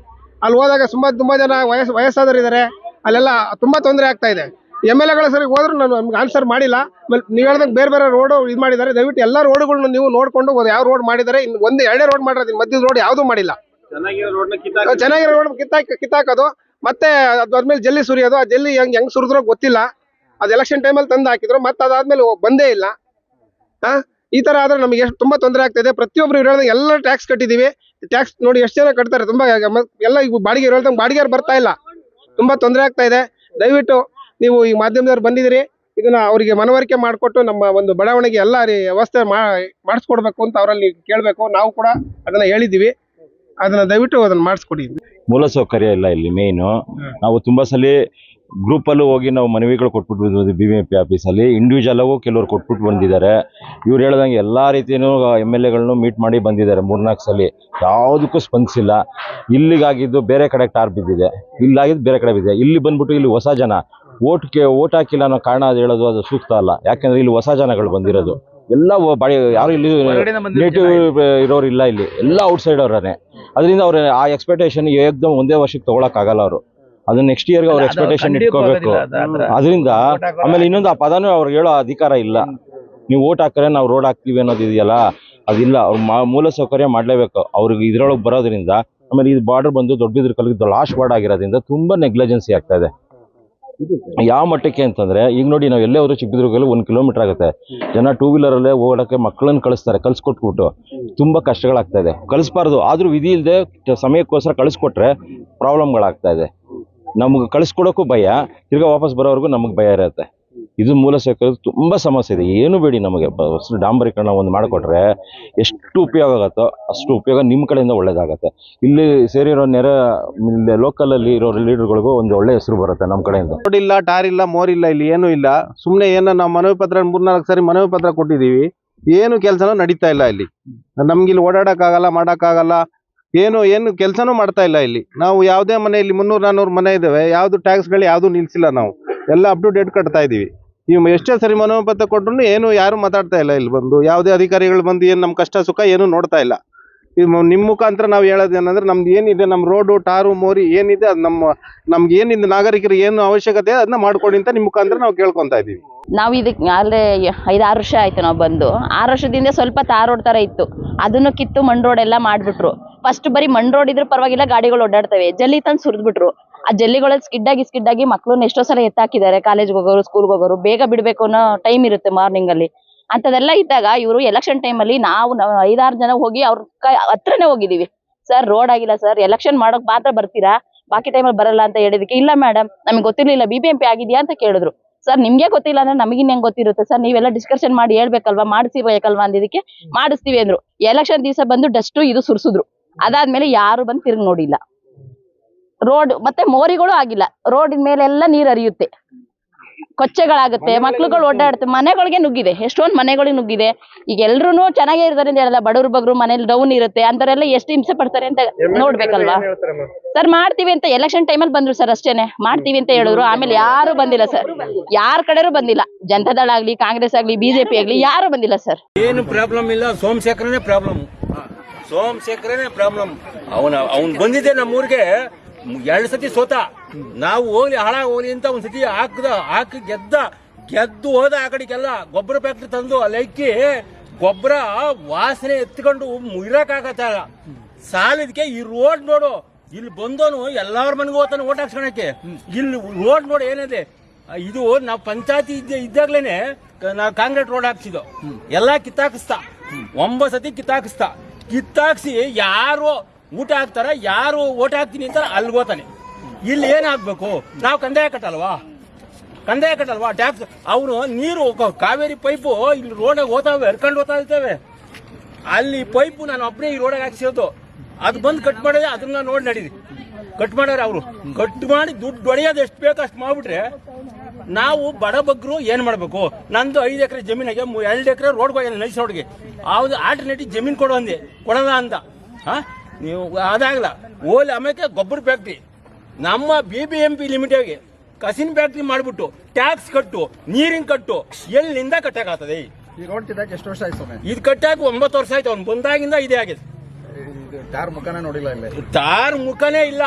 ಅಲ್ಲಿ ಹೋದಾಗ ತುಂಬ ತುಂಬ ಜನ ವಯಸ್ಸು ವಯಸ್ಸಾದವರು ಇದ್ದಾರೆ ಅಲ್ಲೆಲ್ಲ ತುಂಬ ತೊಂದರೆ ಆಗ್ತಾ ಇದೆ. ಎಂ ಎಲ್ ಎಗಳ ಸರಿ ಹೋದ್ರು ನಾನು ನಮ್ಗೆ ಆನ್ಸರ್ ಮಾಡಿಲ್ಲ. ಆಮೇಲೆ ನೀವು ಹೇಳ್ದಂಗೆ ಬೇರೆ ಬೇರೆ ರೋಡು ಇದು ಮಾಡಿದ್ದಾರೆ ದಯವಿಟ್ಟು ಎಲ್ಲ ರೋಡ್ಗಳನ್ನ ನೀವು ನೋಡ್ಕೊಂಡು ಯಾವ ರೋಡ್ ಮಾಡಿದ್ದಾರೆ ಇನ್ನು ಒಂದು ಎರಡೇ ರೋಡ್ ಮಾಡಿರೋದು ಮಧ್ಯದ ರೋಡ್ ಯಾವುದೂ ಮಾಡಿಲ್ಲ. ಚೆನ್ನಾಗಿರೋ ರೋಡ್ ಕಿತ್ತಾಕ ಕಿತ್ತಾಕೋದು. ಮತ್ತೆ ಅದಾದ್ಮೇಲೆ ಜಲ್ಲಿ ಸುರಿಯೋದು. ಆ ಜಲ್ಲಿ ಹೆಂಗ್ ಹೆಂಗ್ ಸುರಿದ್ರೋ ಗೊತ್ತಿಲ್ಲ. ಅದು ಎಲೆಕ್ಷನ್ ಟೈಮಲ್ಲಿ ತಂದು ಹಾಕಿದ್ರು. ಮತ್ತೆ ಅದಾದ್ಮೇಲೆ ಬಂದೇ ಇಲ್ಲ. ಹಾ ಈ ತರ ಆದ್ರೆ ನಮಗೆ ಎಷ್ಟು ತುಂಬಾ ತೊಂದರೆ ಆಗ್ತಿದೆ ಪ್ರತಿಯೊಬ್ರು ಇರೋದಂಗೆ ಎಲ್ಲ ಟ್ಯಾಕ್ಸ್ ಕಟ್ಟಿದೀವಿ. ಟ್ಯಾಕ್ಸ್ ನೋಡಿ ಎಷ್ಟು ಜನ ಕಟ್ತಾರೆ. ತುಂಬಾ ಎಲ್ಲ ಈಗ ಬಾಡಿಗೆ ಇರೋದಂಗೆ ಬಾಡಿಗೆ ಬರ್ತಾ ಇಲ್ಲ. ತುಂಬಾ ತೊಂದರೆ ಆಗ್ತಾ ಇದೆ. ದಯವಿಟ್ಟು ನೀವು ಈ ಮಾಧ್ಯಮದವ್ರು ಬಂದಿದ್ದೀರಿ ಇದನ್ನ ಅವರಿಗೆ ಮನವರಿಕೆ ಮಾಡಿಕೊಟ್ಟು ನಮ್ಮ ಒಂದು ಬಡಾವಣೆಗೆ ಎಲ್ಲ ವ್ಯವಸ್ಥೆ ಮಾಡಿಸ್ಕೊಡ್ಬೇಕು ಅಂತ ಅವರಲ್ಲಿ ಕೇಳಬೇಕು. ನಾವು ಕೂಡ ಅದನ್ನ ಹೇಳಿದ್ದೀವಿ. ಅದನ್ನ ದಯವಿಟ್ಟು ಅದನ್ನ ಮಾಡಿಸ್ಕೊಡಿ. ಮೂಲಸೌಕರ್ಯ ಇಲ್ಲ ಇಲ್ಲಿ ಮೇನು ನಾವು ತುಂಬಾ ಸಲ ಗ್ರೂಪಲ್ಲೂ ಹೋಗಿ ನಾವು ಮನವಿಗಳು ಕೊಟ್ಬಿಟ್ಟು ಬಿ ಬಿ ಎಂ ಪಿ ಆಫೀಸಲ್ಲಿ ಇಂಡಿವಿಜುವಲಾಗೂ ಕೆಲವರು ಕೊಟ್ಬಿಟ್ಟು ಬಂದಿದ್ದಾರೆ. ಇವ್ರು ಹೇಳ್ದಂಗೆ ಎಲ್ಲ ರೀತಿಯೂ ಎಂ ಎಲ್ ಎಗಳನ್ನು ಮೀಟ್ ಮಾಡಿ ಬಂದಿದ್ದಾರೆ ಮೂರ್ನಾಲ್ಕು ಸಲ. ಯಾವುದಕ್ಕೂ ಸ್ಪಂದಿಸಿಲ್ಲ ಇಲ್ಲಿಗಾಗಿದ್ದು ಬೇರೆ ಕಡೆ ಟಾರ್ ಬಿದ್ದಿದೆ. ಇಲ್ಲಾಗಿದ್ದು ಬೇರೆ ಕಡೆ ಬಿದ್ದಿದೆ. ಇಲ್ಲಿ ಬಂದ್ಬಿಟ್ಟು ಇಲ್ಲಿ ಹೊಸ ಜನ. ಓಟ್ಗೆ ಓಟ್ ಹಾಕಿಲ್ಲ ಅನ್ನೋ ಕಾರಣ ಅದು ಹೇಳೋದು ಅದು ಸೂಕ್ತ ಅಲ್ಲ. ಯಾಕೆಂದ್ರೆ ಇಲ್ಲಿ ಹೊಸ ಜನಗಳು ಬಂದಿರೋದು. ಎಲ್ಲ ಬಡ ಯಾರು ಇಲ್ಲಿ ನೇಟಿವ್ ಇರೋರು ಇಲ್ಲ ಇಲ್ಲಿ. ಎಲ್ಲ ಔಟ್ಸೈಡ್ ಅವರೇ ಅದರಿಂದ ಅವ್ರ ಆ ಎಕ್ಸ್ಪೆಕ್ಟೇಷನ್ ಏಕ್ದಮ್ ಒಂದೇ ವರ್ಷಕ್ಕೆ ತಗೊಳಕ್ಕಾಗಲ್ಲ ಅವರು. ಅದನ್ನ ನೆಕ್ಸ್ಟ್ ಇಯರ್ಗೆ ಅವ್ರ ಎಕ್ಸ್ಪೆಕ್ಟೇಷನ್ ಇಟ್ಕೋಬೇಕು. ಅದರಿಂದ ಆಮೇಲೆ ಇನ್ನೊಂದು ಆ ಪದನೂ ಅವ್ರಿಗೆ ಹೇಳೋ ಅಧಿಕಾರ ಇಲ್ಲ. ನೀವು ಓಟ್ ಹಾಕ್ರೆ ನಾವು ರೋಡ್ ಹಾಕ್ತೀವಿ ಅನ್ನೋದು ಇದೆಯಲ್ಲ? ಅದಿಲ್ಲ. ಅವ್ರ ಮಾ- ಮೂಲ ಸೌಕರ್ಯ ಮಾಡಲೇಬೇಕು. ಅವ್ರಿಗೆ ಇದ್ರೊಳಗೆ ಬರೋದ್ರಿಂದ ಆಮೇಲೆ ಇದು ಬಾರ್ಡರ್ ಬಂದು ದೊಡ್ಡದ್ರ ಕಲಿಗೆ ಲಾಸ್ಟ್ ಬಾರ್ಡ್ ಆಗಿರೋದ್ರಿಂದ ತುಂಬಾ ನೆಗ್ಲಿಜೆನ್ಸಿ ಆಗ್ತಾ ಇದೆ. ಯಾವ ಮಟ್ಟಕ್ಕೆ ಅಂತಂದ್ರೆ ಈಗ ನೋಡಿ ನಾವು ಎಲ್ಲೇ ಹೋದ್ರು ಚಿಕ್ಕದುರ್ಗಲ್ಲಿ ಒಂದು ಕಿಲೋಮೀಟರ್ ಆಗುತ್ತೆ. ಜನ ಟೂ ವೀಲರಲ್ಲೇ ಓಡಕ್ಕೆ ಮಕ್ಕಳನ್ನ ಕಳಿಸ್ತಾರೆ ಕಲ್ಸ್ಕೊಟ್ಬಿಟ್ಟು ತುಂಬಾ ಕಷ್ಟಗಳಾಗ್ತಾ ಇದೆ ಕಳಿಸ್ಬಾರ್ದು ಆದ್ರೂ ವಿಧಿ ಇಲ್ಲದೆ ಸಮಯಕ್ಕೋಸ್ಕರ ಕಳಿಸ್ಕೊಟ್ರೆ ಪ್ರಾಬ್ಲಮ್ಗಳಾಗ್ತಾ ಇದೆ ನಮ್ಗೆ ಕಳಿಸ್ಕೊಡೋಕ್ಕೂ ಭಯ ತಿರ್ಗಾ ವಾಪಸ್ ಬರೋವರೆಗೂ ನಮಗೆ ಭಯ ಇರುತ್ತೆ. ಇದು ಮೂಲ ಸೌಕರ್ಯದ ತುಂಬಾ ಸಮಸ್ಯೆ ಇದೆ. ಏನು ಬೇಡಿ ನಮಗೆ. ಬಸ್ಸು ಡಾಂಬರೀಕರಣ ಒಂದು ಮಾಡಿಕೊಟ್ರೆ ಎಷ್ಟು ಉಪಯೋಗ ಆಗುತ್ತೋ ಅಷ್ಟು ಉಪಯೋಗ ನಿಮ್ಮ ಕಡೆಯಿಂದ ಒಳ್ಳೇದಾಗತ್ತೆ. ಇಲ್ಲಿ ಸೇರಿರೋ ನೆರ ಲೋಕಲಲ್ಲಿ ಇರೋ ಲೀಡರ್ಗಳಿಗೂ ಒಂದು ಒಳ್ಳೆ ಹೆಸರು ಬರುತ್ತೆ ನಮ್ಮ ಕಡೆಯಿಂದ. ರೋಡ್ ಇಲ್ಲ ಟಾರ್ ಇಲ್ಲ ಮೋರ್ ಇಲ್ಲ, ಇಲ್ಲಿ ಏನೂ ಇಲ್ಲ. ಸುಮ್ಮನೆ ಏನೋ ನಾವು ಮನವಿ ಪತ್ರ ಮೂರ್ನಾಲ್ಕು ಸಾರಿ ಮನವಿ ಪತ್ರ ಕೊಟ್ಟಿದ್ದೀವಿ. ಏನು ಕೆಲಸನೂ ನಡೀತಾ ಇಲ್ಲ ಇಲ್ಲಿ. ನಮ್ಗೆ ಇಲ್ಲಿ ಓಡಾಡೋಕ್ಕಾಗಲ್ಲ, ಮಾಡೋಕ್ಕಾಗಲ್ಲ. ಏನು ಏನು ಕೆಲಸನೂ ಮಾಡ್ತಾ ಇಲ್ಲ ಇಲ್ಲಿ. ನಾವು ಯಾವುದೇ ಮನೆಯಲ್ಲಿ ಮುನ್ನೂರು ನಾನ್ನೂರು ಮನೆ ಇದ್ದಾವೆ. ಯಾವುದು ಟ್ಯಾಕ್ಸ್ಗಳು ಯಾವುದು ನಿಲ್ಸಿಲ್ಲ ನಾವು. ಎಲ್ಲ ಅಪ್ ಟು ಡೇಟ್ ಕಟ್ತಾ ಇದೀವಿ ನೀವು ಎಷ್ಟೇ ಸರಿ ಮನವಿ ಪತ್ರ ಕೊಟ್ರು ಏನು ಯಾರು ಮಾತಾಡ್ತಾ ಇಲ್ಲ ಇಲ್ಲಿ ಬಂದು. ಯಾವುದೇ ಅಧಿಕಾರಿಗಳು ಬಂದು ಏನು ನಮ್ಮ ಕಷ್ಟ ಸುಖ ಏನು ನೋಡ್ತಾ ಇಲ್ಲ. ನಿಮ್ಮ ಮುಖಾಂತರ ನಾವು ಹೇಳೋದು ಏನಂದ್ರೆ ನಮ್ದು ಏನಿದೆ, ನಮ್ಮ ರೋಡು, ಟಾರು, ಮೋರಿ ಏನಿದೆ, ಅದು ನಮ್ಮ, ನಮ್ಗೆ ಏನಿದೆ, ನಾಗರಿಕರಿಗೆ ಏನು ಅವಶ್ಯಕತೆ ಅದನ್ನ ಮಾಡ್ಕೊಡಿ ಅಂತ ನಿಮ್ಮ ಮುಖಾಂತರ ನಾವು ಕೇಳ್ಕೊತಾ ಇದ್ದೀವಿ. ನಾವು ಇದಕ್ಕೆ ಅಲ್ಲೇ ಐದಾರು ವರ್ಷ ಆಯ್ತು ನಾವು ಬಂದು. ಆರು ವರ್ಷದಿಂದ ಸ್ವಲ್ಪ ತಾರ್ ರೋಡ್ ಥರ ಇತ್ತು. ಅದನ್ನು ಕಿತ್ತು ಮಣ್ ರೋಡ್ ಎಲ್ಲ ಮಾಡಿಬಿಟ್ರು. ಫಸ್ಟ್ ಬರೀ ಮಣ್ ರೋಡ್ ಇದ್ರೆ ಪರವಾಗಿಲ್ಲ, ಗಾಡಿಗಳು ಓಡಾಡ್ತವೆ. ಜಲ್ಲಿ ತಂದು ಸುರಿದ್ಬಿಟ್ರು. ಆ ಜಲ್ಲಿಗಳಲ್ಲಿ ಸ್ಕಿಡ್ ಆಗಿ ಸ್ಕಿಡ್ ಆಗಿ ಮಕ್ಕಳನ್ನ ಎಷ್ಟೋ ಸಲ ಎತ್ತಾಕಿದ್ದಾರೆ ಕಾಲೇಜ್ಗೆ ಹೋಗೋರು ಸ್ಕೂಲ್ಗೆ ಹೋಗೋರು. ಬೇಗ ಬಿಡಬೇಕು ಅನ್ನೋ ಟೈಮ್ ಇರುತ್ತೆ ಮಾರ್ನಿಂಗ್ ಅಲ್ಲಿ. ಅಂತದೆಲ್ಲ ಇದ್ದಾಗ ಇವರು ಎಲೆಕ್ಷನ್ ಟೈಮ್ ಅಲ್ಲಿ ನಾವು ಐದಾರು ಜನ ಹೋಗಿ ಅವ್ರ ಹತ್ರನೇ ಹೋಗಿದೀವಿ ಸರ್ ರೋಡ್ ಆಗಿಲ್ಲ ಸರ್. ಎಲೆಕ್ಷನ್ ಮಾಡೋಕೆ ಮಾತ್ರ ಬರ್ತೀರಾ? ಬಾಕಿ ಟೈಮಲ್ಲಿ ಬರಲ್ಲ ಅಂತ ಹೇಳಿದಕ್ಕೆ ಇಲ್ಲ ಮೇಡಮ್ ನಮಗೆ ಗೊತ್ತಿರ್ಲಿಲ್ಲ. ಬಿ ಬಿ ಆಗಿದೆಯಾ? ಅಂತ ಕೇಳಿದ್ರು. ಸರ್, ನಿಮಗೆ ಗೊತ್ತಿಲ್ಲ ಅಂದ್ರೆ ನಮಗಿನ್ ಹೆಂಗ್ ಗೊತ್ತಿರುತ್ತೆ? ಸರ್, ನೀವೆಲ್ಲ ಡಿಸ್ಕಷನ್ ಮಾಡಿ ಹೇಳ್ಬೇಕಲ್ವಾ? ಮಾಡಿಸ್ಬೇಕಲ್ವಾ ಅಂದಿದ್ದಕ್ಕೆ, ಮಾಡಿಸ್ತೀವಿ ಅಂದ್ರು. ಎಲೆಕ್ಷನ್ ದಿವಸ ಬಂದು ಡಸ್ಟು ಇದು ಸುರಿಸಿದ್ರು. ಅದಾದ್ಮೇಲೆ ಯಾರು ಬಂದು ತಿರುಗಿ ನೋಡಿಲ್ಲ. ರೋಡ್ ಮತ್ತೆ ಮೋರಿಗಳು ಆಗಿಲ್ಲ. ರೋಡಿನ ಮೇಲೆಲ್ಲ ನೀರ್ ಹರಿಯುತ್ತೆ. ಕೊಚ್ಚೆಗಳಾಗುತ್ತೆ ಮಕ್ಳುಗಳು ಓಡಾಡುತ್ತೆ ಮನೆಗಳಿಗೆ ನುಗ್ಗಿದೆ ಎಷ್ಟೊಂದು ಮನೆಗಳಿಗೆ ನುಗ್ಗಿದೆ. ಈಗ ಎಲ್ರು ಚೆನ್ನಾಗೇ ಇರ್ತಾರೆ ಅಂತ ಹೇಳಲ್ಲ ಬಡವ್ರ ಬಗ್ರು ಮನೇಲಿ ಡೌನ್ ಇರುತ್ತೆ ಅಂತವರೆಲ್ಲ ಎಷ್ಟು ಹಿಂಸೆ ಪಡ್ತಾರೆ ಅಂತ ನೋಡ್ಬೇಕಲ್ವಾ? ಸರ್ ಮಾಡ್ತೀವಿ ಅಂತ ಎಲೆಕ್ಷನ್ ಟೈಮಲ್ಲಿ ಬಂದ್ರು ಸರ್ ಅಷ್ಟೇನೆ. ಮಾಡ್ತೀವಿ ಅಂತ ಹೇಳಿದ್ರು. ಆಮೇಲೆ ಯಾರು ಬಂದಿಲ್ಲ ಸರ್. ಯಾರ ಕಡೆ ಬಂದಿಲ್ಲ. ಜನತಾದಳ ಆಗ್ಲಿ ಕಾಂಗ್ರೆಸ್ ಆಗ್ಲಿ ಬಿಜೆಪಿ ಆಗ್ಲಿ ಯಾರು ಬಂದಿಲ್ಲ ಸರ್. ಏನು ಪ್ರಾಬ್ಲಮ್ ಇಲ್ಲ. ಸೋಮಶೇಖರನೇ ಪ್ರಾಬ್ಲಮ್ ಸೋಮಶೇಖರನೇ ಪ್ರಾಬ್ಲಮ್ ಅವನ ಅವ್ನು ಬಂದಿದ್ದೆ ನಮ್ಮೂರಿಗೆ. ಎರಡು ಸತಿ ಸೋತ. ನಾವು ಹೋಗ್ಲಿ ಹಾಳಾಗಿ ಹೋಗ್ಲಿ ಅಂತ ಒಂದ್ ಸತಿ ಹಾಕದ ಹಾಕಿ ಗೆದ್ದ ಗೆದ್ದು ಹೋದ ಆ ಕಡೆಗೆಲ್ಲ ಗೊಬ್ಬರ ಫ್ಯಾಕ್ಟ್ರಿ ತಂದು ಅಲ್ಲಿ ಇಕ್ಕಿ ಗೊಬ್ಬರ ವಾಸನೆ ಎತ್ಕೊಂಡು ಇರಕ್ಕಾಗತ್ತಲ್ಲ ಸಾಲದಕ್ಕೆ ಈ ರೋಡ್ ನೋಡು ಇಲ್ಲಿ ಬಂದೋನು ಎಲ್ಲಾರ ಮನೆಗೂ ಹೋಗ್ತಾನೆ ಓಟ್ ಹಾಕ್ಸ್ಕೊಳಕ್ಕೆ. ಇಲ್ಲಿ ರೋಡ್ ನೋಡಿ ಏನಿದೆ ಇದು ನಾವು ಪಂಚಾಯತಿ ಇದ್ದ ಇದ್ದಾಗ್ಲೇನೆ ನಾವು ಕಾಂಕ್ರೀಟ್ ರೋಡ್ ಹಾಕ್ಸಿದ್ದು. ಎಲ್ಲಾ ಕಿತ್ತಾಕಿಸ್ತಾ. ಒಂಬತ್ತು ಸತಿ ಕಿತ್ತಾಕಿಸ್ತಾ. ಕಿತ್ತಾಕ್ಸಿ ಯಾರು ಊಟ ಹಾಕ್ತಾರ, ಯಾರು ಓಟ್ ಹಾಕ್ತೀನಿ ಅಂತ ಅಲ್ಲಿಗೆ ಹೋಗ್ತಾನೆ ಇಲ್ಲಿ ಏನಾಗ್ಬೇಕು? ನಾವು ಕಂದಾಯ ಕಟ್ಟಲ್ವಾ? ಕಂದಾಯ ಕಟ್ಟಲ್ವಾ? ಟ್ಯಾಕ್ಸ್, ಅವನು ನೀರು ಕಾವೇರಿ ಪೈಪು ಇಲ್ಲಿ ರೋಡಾಗ ಹೋತಾವೆ ಹರ್ಕೊಂಡು ಹೋಗ್ತಾ ಇರ್ತೇವೆ. ಅಲ್ಲಿ ಪೈಪು ನಾನು ಒಬ್ಬನೇ ಈ ರೋಡಾಗ ಹಾಕ್ಸಿರೋದು. ಅದು ಬಂದು ಕಟ್ ಮಾಡಿದ್ರೆ ಅದನ್ನ ನೋಡಿ ನಡೀರಿ. ಕಟ್ ಮಾಡ್ಯಾರ ಅವರು. ಕಟ್ ಮಾಡಿ ದುಡ್ಡು ಹೊಡೆಯೋದು ಎಷ್ಟು ಬೇಕು ಅಷ್ಟು ಮಾಡ್ಬಿಟ್ರೆ ನಾವು ಬಡ ಬಗ್ಗರು ಮಾಡಬೇಕು? ನಂದು ಐದು ಎಕರೆ ಜಮೀನಾಗೆ ಎರಡು ಎಕರೆ ರೋಡ್ ಹೋಗ್ಯಾನೆ ನೈಸ್ ರೋಡ್ಗೆ ಅವ್ದು ಆಲ್ಟರ್ನೇಟಿವ್ ಜಮೀನು ಕೊಡೋ ಅಂದೆ. ಕೊಡೋದ ಅಂತ ಹಾ? ನೀವು ಅದಾಗಲ್ಲ ಓಲಿ ಆಮೇಲೆ ಗೊಬ್ಬರ ಫ್ಯಾಕ್ಟ್ರಿ ನಮ್ಮ ಬಿ ಬಿ ಎಂ ಪಿ ಲಿಮಿಟೆಡ್ಗೆ ಕಸಿನ್ ಫ್ಯಾಕ್ಟ್ರಿ ಮಾಡ್ಬಿಟ್ಟು ಟ್ಯಾಕ್ಸ್ ಕಟ್ಟು ನೀರಿನ ಕಟ್ಟು ಎಲ್ಲಿಂದ ಕಟ್ಟಕ್ಕಾಗ್ತದೆ ಈ ರೋಡ್ ಎಷ್ಟು ವರ್ಷ ಆಯ್ತು ಇದು ಕಟ್ಟಾಕ ಒಂಬತ್ತು ವರ್ಷ ಆಯ್ತು ಅವ್ನು ಬಂದಾಗಿಂದ ಇದೇ ಆಗಿದೆ. ತಾರ್ ಮುಖನೇ ನೋಡಿಲ್ಲ ಇಲ್ಲ. ತಾರ್ ಮುಖನೇ ಇಲ್ಲ.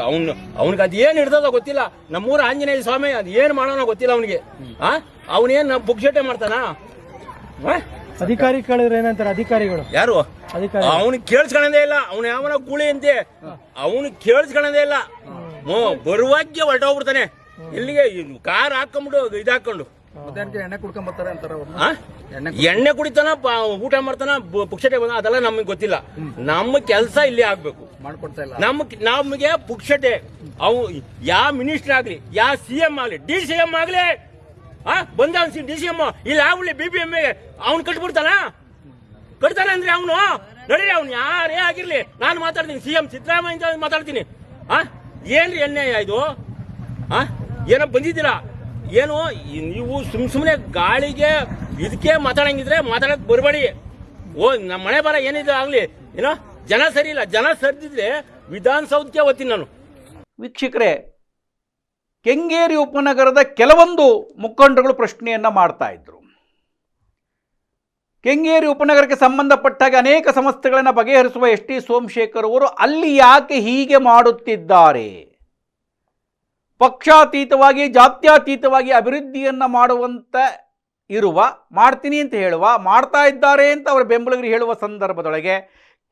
ಅವನು ಅವನಿಗೆ ಏನು ಹಿಡ್ದದ ಗೊತ್ತಿಲ್ಲ. ನಮ್ಮೂರ ಆಂಜನೇಯ ಸ್ವಾಮಿ ಅದು ಏನು ಮಾಡೋಣ ಗೊತ್ತಿಲ್ಲ ಅವನಿಗೆ. ಆ? ಅವನೇನ್ ಬುಕ್ಶೆಟ್ಟೆ ಮಾಡ್ತಾನ? ಅಧಿಕಾರಿ ಕೇಳಿದ್ರೆ ಏನಂತಾರೆ ಅಧಿಕಾರಿಗಳು? ಯಾರು? ಅಧಿಕಾರಿ. ಅವನಿಗೆ ಕೇಳಿಸ್ಕೊಳ್ಳೋದೇ ಇಲ್ಲ. ಅವನು ಯಾವನ ಗೂಳಿ ಅಂತೆ. ಅವನು ಕೇಳಿಸ್ಕೊಳ್ಳೋದೇ ಇಲ್ಲ. ಬರುವಾಗ್ಯ ಹೊರಟೋಗ್ಬಿಡ್ತಾನೆ. ಇಲ್ಲಿಗೆ ಕಾರ್ ಹಾಕೊಂಡ್ಬಿಟ್ಟು ಇದಾಕೊಂಡು ಎಣ್ಣೆ ಕುಡ್ಕೊಂಡ್ ಬರ್ತಾರೆ ಅಂತಾರ ಎಣ್ಣೆ ಕುಡಿತಾನ ಊಟ ಮಾಡ್ತಾನ ಬ- ಪುಕ್ಷಟೆ ಬಂದ ಅದೆಲ್ಲ ನಮಗೆ ಗೊತ್ತಿಲ್ಲ. ನಮ್ಮ ಕೆಲಸ ಇಲ್ಲಿ ಆಗ್ಬೇಕು. ಮಾಡ್ಕೊಡ್ತಾ ಇಲ್ಲ. ನಮ್ಗೆ ನಮಗೆ ಪುಕ್ಷಟೆ. ಅವು ಯಾವ ಮಿನಿಸ್ಟರ್ ಆಗ್ಲಿ ಯಾವ ಸಿ ಎಂ ಆಗ್ಲಿ ಡಿ ಸಿ ಎಂ ಆಗ್ಲಿ ಆ ಬಂದ ಡಿ ಸಿ ಎಂ ಇಲ್ಲಿ ಆಗ್ಲಿ ಬಿ ಪಿ ಎಂ ಅವ್ನ್ ಕಟ್ಬಿಡ್ತಾನ? ಕಟ್ತಾನ ಅಂದ್ರೆ ಅವನು? ನಡೀರಿ ಅವ್ನು, ಯಾರೇ ಆಗಿರ್ಲಿ. ನಾನು ಮಾತಾಡ್ತೀನಿ. ಸಿ ಎಂ ಸಿದ್ದರಾಮಯ್ಯ ಮಾತಾಡ್ತೀನಿ. ಆ? ಏನ್ರಿ ಅನ್ಯಾಯ ಇದು? ಆ? ಏನೋ ಬಂದಿದ್ದೀರಾ? ಏನು? ನೀವು ಸುಮ್ ಸುಮ್ಮನೆ ಗಾಳಿಗೆ ಇದಕ್ಕೆ ಮಾತಾಡಂಗಿದ್ರೆ ಮಾತಾಡಕ್ ಬರಬೇಡಿ. ಓ ನಮ್ಮ ಮನೆ ಬರ ಏನಿದೆ ಆಗ್ಲಿ. ಏನೋ? ಜನ ಸರಿ ಇಲ್ಲ. ಜನ ಸರಿದಿದ್ರೆ ವಿಧಾನಸೌಧಕ್ಕೆ ಓದ್ತೀನಿ ನಾನು. ವೀಕ್ಷಕರೇ, ಕೆಂಗೇರಿ ಉಪನಗರದ ಕೆಲವೊಂದು ಮುಖಂಡರುಗಳು ಪ್ರಶ್ನೆಯನ್ನ ಮಾಡ್ತಾ ಇದ್ರು. ಕೆಂಗೇರಿ ಉಪನಗರಕ್ಕೆ ಸಂಬಂಧಪಟ್ಟಾಗ ಅನೇಕ ಸಮಸ್ಯೆಗಳನ್ನು ಬಗೆಹರಿಸುವ ಎಸ್ ಟಿ ಸೋಮಶೇಖರ್ ಅವರು ಅಲ್ಲಿ ಯಾಕೆ ಹೀಗೆ ಮಾಡುತ್ತಿದ್ದಾರೆ? ಪಕ್ಷಾತೀತವಾಗಿ, ಜಾತ್ಯತೀತವಾಗಿ ಅಭಿವೃದ್ಧಿಯನ್ನು ಮಾಡುವಂತ ಇರುವ, ಮಾಡ್ತೀನಿ ಅಂತ ಹೇಳುವ, ಮಾಡ್ತಾ ಇದ್ದಾರೆ ಅಂತ ಅವರ ಬೆಂಬಲಿಗರು ಹೇಳುವ ಸಂದರ್ಭದೊಳಗೆ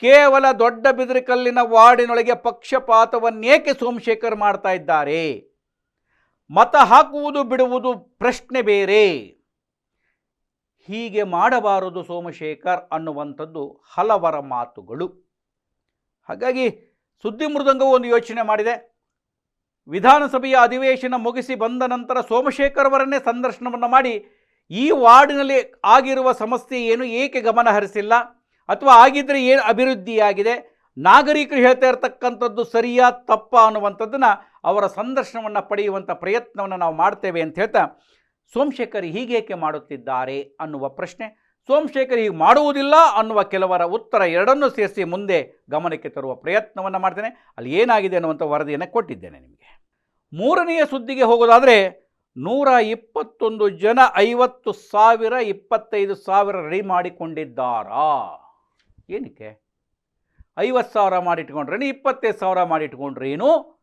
ಕೇವಲ ದೊಡ್ಡ ಬಿದಿರುಕಲ್ಲಿನ ವಾರ್ಡಿನೊಳಗೆ ಪಕ್ಷಪಾತವನ್ನೇಕೆ ಸೋಮಶೇಖರ್ ಮಾಡ್ತಾ ಇದ್ದಾರೆ? ಮತ ಹಾಕುವುದು, ಬಿಡುವುದು ಪ್ರಶ್ನೆ ಬೇರೆ. ಹೀಗೆ ಮಾಡಬಾರದು ಸೋಮಶೇಖರ್ ಅನ್ನುವಂಥದ್ದು ಹಲವರ ಮಾತುಗಳು. ಹಾಗಾಗಿ ಸುದ್ದಿ ಮೃದಂಗವು ಒಂದು ಯೋಚನೆ ಮಾಡಿದೆ. ವಿಧಾನಸಭೆಯ ಅಧಿವೇಶನ ಮುಗಿಸಿ ಬಂದ ನಂತರ ಸೋಮಶೇಖರ್ ಅವರನ್ನೇ ಸಂದರ್ಶನವನ್ನು ಮಾಡಿ ಈ ವಾರ್ಡಿನಲ್ಲಿ ಆಗಿರುವ ಸಮಸ್ಯೆ ಏನು ಏಕೆ ಗಮನ ಹರಿಸಿಲ್ಲ ಅಥವಾ ಆಗಿದ್ದರೆ ಏನು ಅಭಿವೃದ್ಧಿಯಾಗಿದೆ ನಾಗರಿಕರು ಹೇಳ್ತಾ ಇರತಕ್ಕಂಥದ್ದು ಸರಿಯಾ ತಪ್ಪ ಅನ್ನುವಂಥದ್ದನ್ನು ಅವರ ಸಂದರ್ಶನವನ್ನು ಪಡೆಯುವಂಥ ಪ್ರಯತ್ನವನ್ನು ನಾವು ಮಾಡ್ತೇವೆ ಅಂತ ಹೇಳ್ತಾ ಸೋಮಶೇಖರ್ ಹೀಗೇಕೆ ಮಾಡುತ್ತಿದ್ದಾರೆ ಅನ್ನುವ ಪ್ರಶ್ನೆ. ಸೋಮಶೇಖರ್ ಹೀಗೆ ಮಾಡುವುದಿಲ್ಲ ಅನ್ನುವ ಕೆಲವರ ಉತ್ತರ ಎರಡನ್ನೂ ಸೇರಿಸಿ ಮುಂದೆ ಗಮನಕ್ಕೆ ತರುವ ಪ್ರಯತ್ನವನ್ನು ಮಾಡ್ತೇನೆ. ಅಲ್ಲಿ ಏನಾಗಿದೆ ಅನ್ನುವಂಥ ವರದಿಯನ್ನು ಕೊಟ್ಟಿದ್ದೇನೆ ನಿಮಗೆ. ಮೂರನೆಯ ಸುದ್ದಿಗೆ ಹೋಗೋದಾದರೆ, ನೂರ ಇಪ್ಪತ್ತೊಂದು ಜನ ಐವತ್ತು ಸಾವಿರ ಇಪ್ಪತ್ತೈದು ಸಾವಿರ ರೆಡಿ ಮಾಡಿಕೊಂಡಿದ್ದಾರಾ? ಏನಕ್ಕೆ? ಐವತ್ತು ಸಾವಿರ ಮಾಡಿಟ್ಕೊಂಡ್ರೇನು, ಇಪ್ಪತ್ತೈದು ಸಾವಿರ ಮಾಡಿಟ್ಕೊಂಡ್ರೇನು?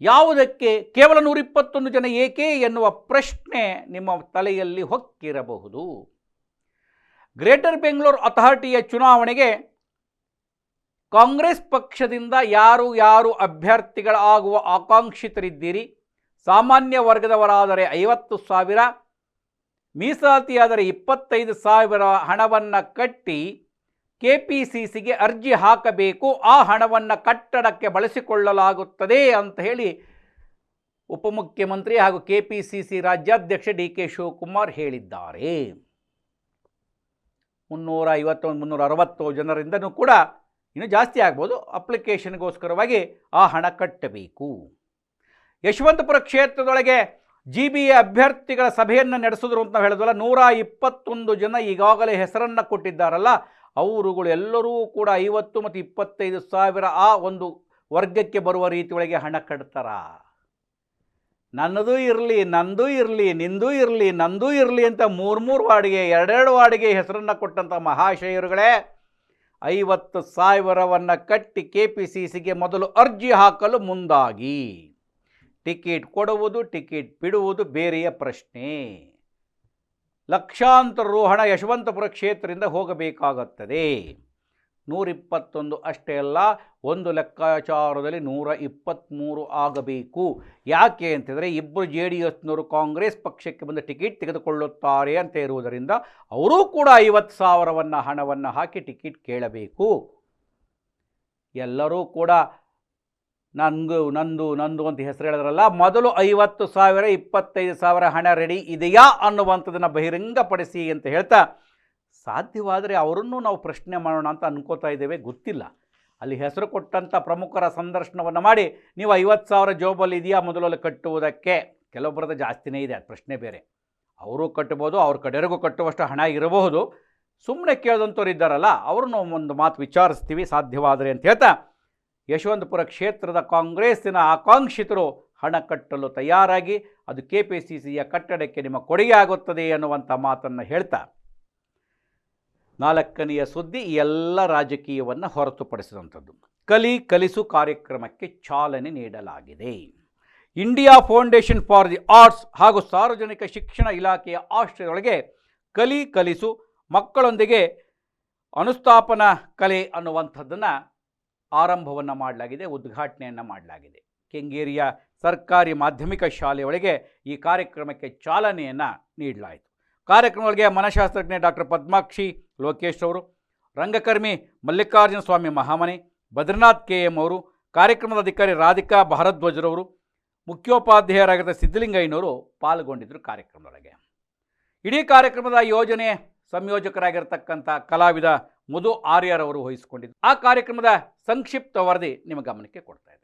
ಯಾವುದಕ್ಕೆ? ಕೇವಲ ನೂರಿಪ್ಪತ್ತೊಂದು ಜನ ಏಕೆ ಎನ್ನುವ ಪ್ರಶ್ನೆ ನಿಮ್ಮ ತಲೆಯಲ್ಲಿ ಹೊಕ್ಕಿರಬಹುದು. ಗ್ರೇಟರ್ ಬೆಂಗಳೂರು ಅಥಾರಿಟಿಯ ಚುನಾವಣೆಗೆ ಕಾಂಗ್ರೆಸ್ ಪಕ್ಷದಿಂದ ಯಾರು ಯಾರು ಅಭ್ಯರ್ಥಿಗಳಾಗುವ ಆಕಾಂಕ್ಷಿತರಿದ್ದೀರಿ? ಸಾಮಾನ್ಯ ವರ್ಗದವರಾದರೆ ಐವತ್ತು ಸಾವಿರ, ಮೀಸಲಾತಿಯಾದರೆ ಇಪ್ಪತ್ತೈದು ಸಾವಿರ ಹಣವನ್ನು ಕಟ್ಟಿ ಕೆ ಪಿ ಸಿ ಸಿಗೆ ಅರ್ಜಿ ಹಾಕಬೇಕು, ಆ ಹಣವನ್ನು ಕಟ್ಟಡಕ್ಕೆ ಬಳಸಿಕೊಳ್ಳಲಾಗುತ್ತದೆ ಅಂತ ಹೇಳಿ ಉಪಮುಖ್ಯಮಂತ್ರಿ ಹಾಗೂ ಕೆ ಪಿ ಸಿ ಸಿ ರಾಜ್ಯಾಧ್ಯಕ್ಷ ಡಿ ಕೆ ಶಿವಕುಮಾರ್ ಹೇಳಿದ್ದಾರೆ. ಮುನ್ನೂರ ಐವತ್ತೊಂದು, ಮುನ್ನೂರ ಅರವತ್ತು ಜನರಿಂದನೂ ಕೂಡ ಇನ್ನೂ ಜಾಸ್ತಿ ಆಗ್ಬೋದು. ಅಪ್ಲಿಕೇಶನ್ಗೋಸ್ಕರವಾಗಿ ಆ ಹಣ ಕಟ್ಟಬೇಕು. ಯಶವಂತಪುರ ಕ್ಷೇತ್ರದೊಳಗೆ ಜಿ ಬಿ ಎ ಅಭ್ಯರ್ಥಿಗಳ ಸಭೆಯನ್ನು ನಡೆಸಿದ್ರು ಅಂತ ನಾವು ಹೇಳಿದ್ವಲ್ಲ, ನೂರ ಇಪ್ಪತ್ತೊಂದು ಜನ ಈಗಾಗಲೇ ಹೆಸರನ್ನು ಕೊಟ್ಟಿದ್ದಾರಲ್ಲ ಅವರುಗಳು ಎಲ್ಲರೂ ಕೂಡ ಐವತ್ತು ಮತ್ತು ಇಪ್ಪತ್ತೈದು ಸಾವಿರ ಆ ಒಂದು ವರ್ಗಕ್ಕೆ ಬರುವ ರೀತಿಯೊಳಗೆ ಹಣ ಕಟ್ತಾರ. ನನ್ನದೂ ಇರಲಿ, ನಂದೂ ಇರಲಿ, ನಿಂದೂ ಇರಲಿ, ನಂದೂ ಇರಲಿ ಅಂತ ಮೂರು ಮೂರು ವಾರ್ಡಿಗೆ ಎರಡೆರಡು ವಾರ್ಡಿಗೆ ಹೆಸರನ್ನು ಕೊಟ್ಟಂಥ ಮಹಾಶಯರುಗಳೇ, ಐವತ್ತು ಸಾವಿರವನ್ನು ಕಟ್ಟಿ ಕೆ ಪಿ ಸಿ ಸಿಗೆ ಮೊದಲು ಅರ್ಜಿ ಹಾಕಲು ಮುಂದಾಗಿ. ಟಿಕೆಟ್ ಕೊಡುವುದು, ಟಿಕೆಟ್ ಬಿಡುವುದು ಬೇರೆಯ ಪ್ರಶ್ನೆ. ಲಕ್ಷಾಂತರ ರೋಹಣ ಹಣ ಯಶವಂತಪುರ ಕ್ಷೇತ್ರದಿಂದ ಹೋಗಬೇಕಾಗುತ್ತದೆ. ನೂರಿಪ್ಪತ್ತೊಂದು ಅಷ್ಟೇ ಅಲ್ಲ, ಒಂದು ಲೆಕ್ಕಾಚಾರದಲ್ಲಿ ನೂರ ಇಪ್ಪತ್ತ್ಮೂರು ಆಗಬೇಕು. ಯಾಕೆ ಅಂತಂದರೆ ಇಬ್ಬರು ಜೆ ಡಿ ಎಸ್ನವರು ಕಾಂಗ್ರೆಸ್ ಪಕ್ಷಕ್ಕೆ ಬಂದು ಟಿಕೆಟ್ ತೆಗೆದುಕೊಳ್ಳುತ್ತಾರೆ ಅಂತ ಇರುವುದರಿಂದ ಅವರೂ ಕೂಡ ಐವತ್ತು ಸಾವಿರವನ್ನು ಹಣವನ್ನು ಹಾಕಿ ಟಿಕೆಟ್ ಕೇಳಬೇಕು. ಎಲ್ಲರೂ ಕೂಡ ನನಗೂ ನಂದು ನಂದು ಅಂತ ಹೆಸರು ಹೇಳಿದ್ರಲ್ಲ, ಮೊದಲು ಐವತ್ತು ಸಾವಿರ, ಇಪ್ಪತ್ತೈದು ಸಾವಿರ ಹಣ ರೆಡಿ ಇದೆಯಾ ಅನ್ನುವಂಥದ್ದನ್ನು ಬಹಿರಂಗಪಡಿಸಿ ಅಂತ ಹೇಳ್ತಾ, ಸಾಧ್ಯವಾದರೆ ಅವರನ್ನು ನಾವು ಪ್ರಶ್ನೆ ಮಾಡೋಣ ಅಂತ ಅನ್ಕೋತಾ ಇದ್ದೇವೆ, ಗೊತ್ತಿಲ್ಲ. ಅಲ್ಲಿ ಹೆಸರು ಕೊಟ್ಟಂಥ ಪ್ರಮುಖರ ಸಂದರ್ಶನವನ್ನು ಮಾಡಿ, ನೀವು ಐವತ್ತು ಸಾವಿರ ಜೋಬಲ್ಲಿ ಇದೆಯಾ ಮೊದಲು ಅಲ್ಲಿ ಕಟ್ಟುವುದಕ್ಕೆ? ಕೆಲವೊಬ್ಬರದ ಜಾಸ್ತಿನೇ ಇದೆ, ಅದು ಪ್ರಶ್ನೆ ಬೇರೆ. ಅವರು ಕಟ್ಬೋದು ಅವ್ರ ಕಡೆಗೂ ಕಟ್ಟುವಷ್ಟು ಹಣ ಇರಬಹುದು. ಸುಮ್ಮನೆ ಕೇಳಿದಂಥವ್ರು ಇದ್ದಾರಲ್ಲ, ಅವ್ರನ್ನ ಒಂದು ಮಾತು ವಿಚಾರಿಸ್ತೀವಿ, ಸಾಧ್ಯವಾದರೆ ಅಂತ ಹೇಳ್ತಾ ಯಶವಂತಪುರ ಕ್ಷೇತ್ರದ ಕಾಂಗ್ರೆಸ್ಸಿನ ಆಕಾಂಕ್ಷಿತರು ಹಣ ಕಟ್ಟಲು ತಯಾರಾಗಿ, ಅದು ಕೆ ಪಿ ಸಿ ಸಿಯ ಕಟ್ಟಡಕ್ಕೆ ನಿಮ್ಮ ಕೊಡುಗೆ ಆಗುತ್ತದೆ ಅನ್ನುವಂಥ ಮಾತನ್ನು ಹೇಳ್ತಾ. ನಾಲ್ಕನೆಯ ಸುದ್ದಿ ಎಲ್ಲ ರಾಜಕೀಯವನ್ನು ಹೊರತುಪಡಿಸಿದಂಥದ್ದು ಕಲಿ ಕಲಿಸು ಕಾರ್ಯಕ್ರಮಕ್ಕೆ ಚಾಲನೆ ನೀಡಲಾಗಿದೆ. India foundation for the arts ಹಾಗೂ ಸಾರ್ವಜನಿಕ ಶಿಕ್ಷಣ ಇಲಾಖೆಯ ಆಶ್ರಯದೊಳಗೆ ಕಲಿ ಕಲಿಸು ಮಕ್ಕಳೊಂದಿಗೆ ಅನುಸ್ಥಾಪನಾ ಕಲೆ ಅನ್ನುವಂಥದ್ದನ್ನು ಆರಂಭವನ್ನು ಮಾಡಲಾಗಿದೆ, ಉದ್ಘಾಟನೆಯನ್ನು ಮಾಡಲಾಗಿದೆ. ಕೆಂಗೇರಿಯ ಸರ್ಕಾರಿ ಮಾಧ್ಯಮಿಕ ಶಾಲೆಯೊಳಗೆ ಈ ಕಾರ್ಯಕ್ರಮಕ್ಕೆ ಚಾಲನೆಯನ್ನು ನೀಡಲಾಯಿತು. ಕಾರ್ಯಕ್ರಮಗಳಿಗೆ ಮನಃಶಾಸ್ತ್ರಜ್ಞೆ ಡಾಕ್ಟರ್ ಪದ್ಮಾಕ್ಷಿ ಲೋಕೇಶ್ ಅವರು, ರಂಗಕರ್ಮಿ ಮಲ್ಲಿಕಾರ್ಜುನ ಸ್ವಾಮಿ ಮಹಾಮನೆ ಬದ್ರಿನಾಥ್ ಕೆ ಎಂ ಅವರು, ಕಾರ್ಯಕ್ರಮದ ಅಧಿಕಾರಿ ರಾಧಿಕಾ ಭಾರದ್ವಾಜರವರು ಮುಖ್ಯೋಪಾಧ್ಯಾಯರಾಗಿದ್ದ ಸಿದ್ದಲಿಂಗಯ್ಯನವರು ಪಾಲ್ಗೊಂಡಿದ್ದರು ಕಾರ್ಯಕ್ರಮದೊಳಗೆ. ಇಡೀ ಕಾರ್ಯಕ್ರಮದ ಯೋಜನೆ ಸಂಯೋಜಕರಾಗಿರ್ತಕ್ಕಂಥ ಕಲಾವಿದ ಮಧು ಆರ್ಯರವರು ವಹಿಸಿಕೊಂಡಿದ್ದು ಆ ಕಾರ್ಯಕ್ರಮದ ಸಂಕ್ಷಿಪ್ತ ವರದಿ ನಿಮ್ಮ ಗಮನಕ್ಕೆ ಕೊಡ್ತಾ ಇದ್ದೇನೆ.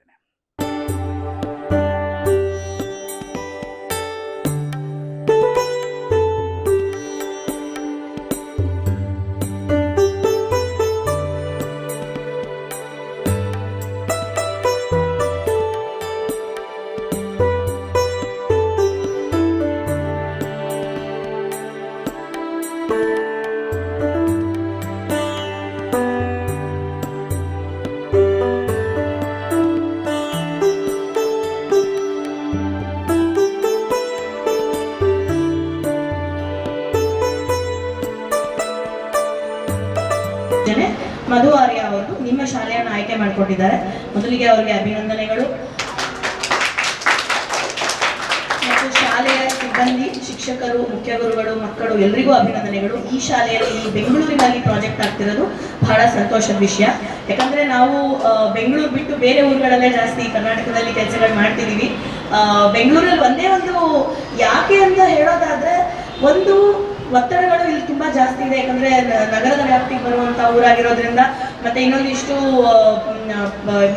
ಮಧು ಆರ್ಯ ಅವರು ನಿಮ್ಮ ಶಾಲೆಯನ್ನು ಆಯ್ಕೆ ಮಾಡಿಕೊಟ್ಟಿದ್ದಾರೆ. ಮೊದಲಿಗೆ ಅವರಿಗೆ ಅಭಿನಂದನೆಗಳು. ಮತ್ತು ಶಾಲೆಯ ಸಿಬ್ಬಂದಿ, ಶಿಕ್ಷಕರು, ಮುಖ್ಯ ಗುರುಗಳು, ಮಕ್ಕಳು, ಎಲ್ರಿಗೂ ಅಭಿನಂದನೆಗಳು. ಈ ಶಾಲೆಯಲ್ಲಿ ಈ ಬೆಂಗಳೂರಿನಲ್ಲಿ ಪ್ರಾಜೆಕ್ಟ್ ಆಗ್ತಿರೋದು ಬಹಳ ಸಂತೋಷದ ವಿಷಯ. ಯಾಕಂದ್ರೆ ನಾವು ಬೆಂಗಳೂರು ಬಿಟ್ಟು ಬೇರೆ ಊರುಗಳಲ್ಲೇ ಜಾಸ್ತಿ ಕರ್ನಾಟಕದಲ್ಲಿ ಕೆಲಸಗಳು ಮಾಡ್ತಿದ್ದೀವಿ ಬೆಂಗಳೂರಲ್ಲಿ ಒಂದೇ ಒಂದು ಯಾಕೆ ಅಂತ ಹೇಳೋದಾದ್ರೆ, ಒಂದು ಒತ್ತಡಗಳು ಇಲ್ಲಿ ತುಂಬಾ ಜಾಸ್ತಿ ಇದೆ, ಯಾಕಂದ್ರೆ ನಗರದ ವ್ಯಾಪ್ತಿಗೆ ಬರುವಂತ ಊರಾಗಿರೋದ್ರಿಂದ ಮತ್ತೆ ಇನ್ನೊಂದಿಷ್ಟು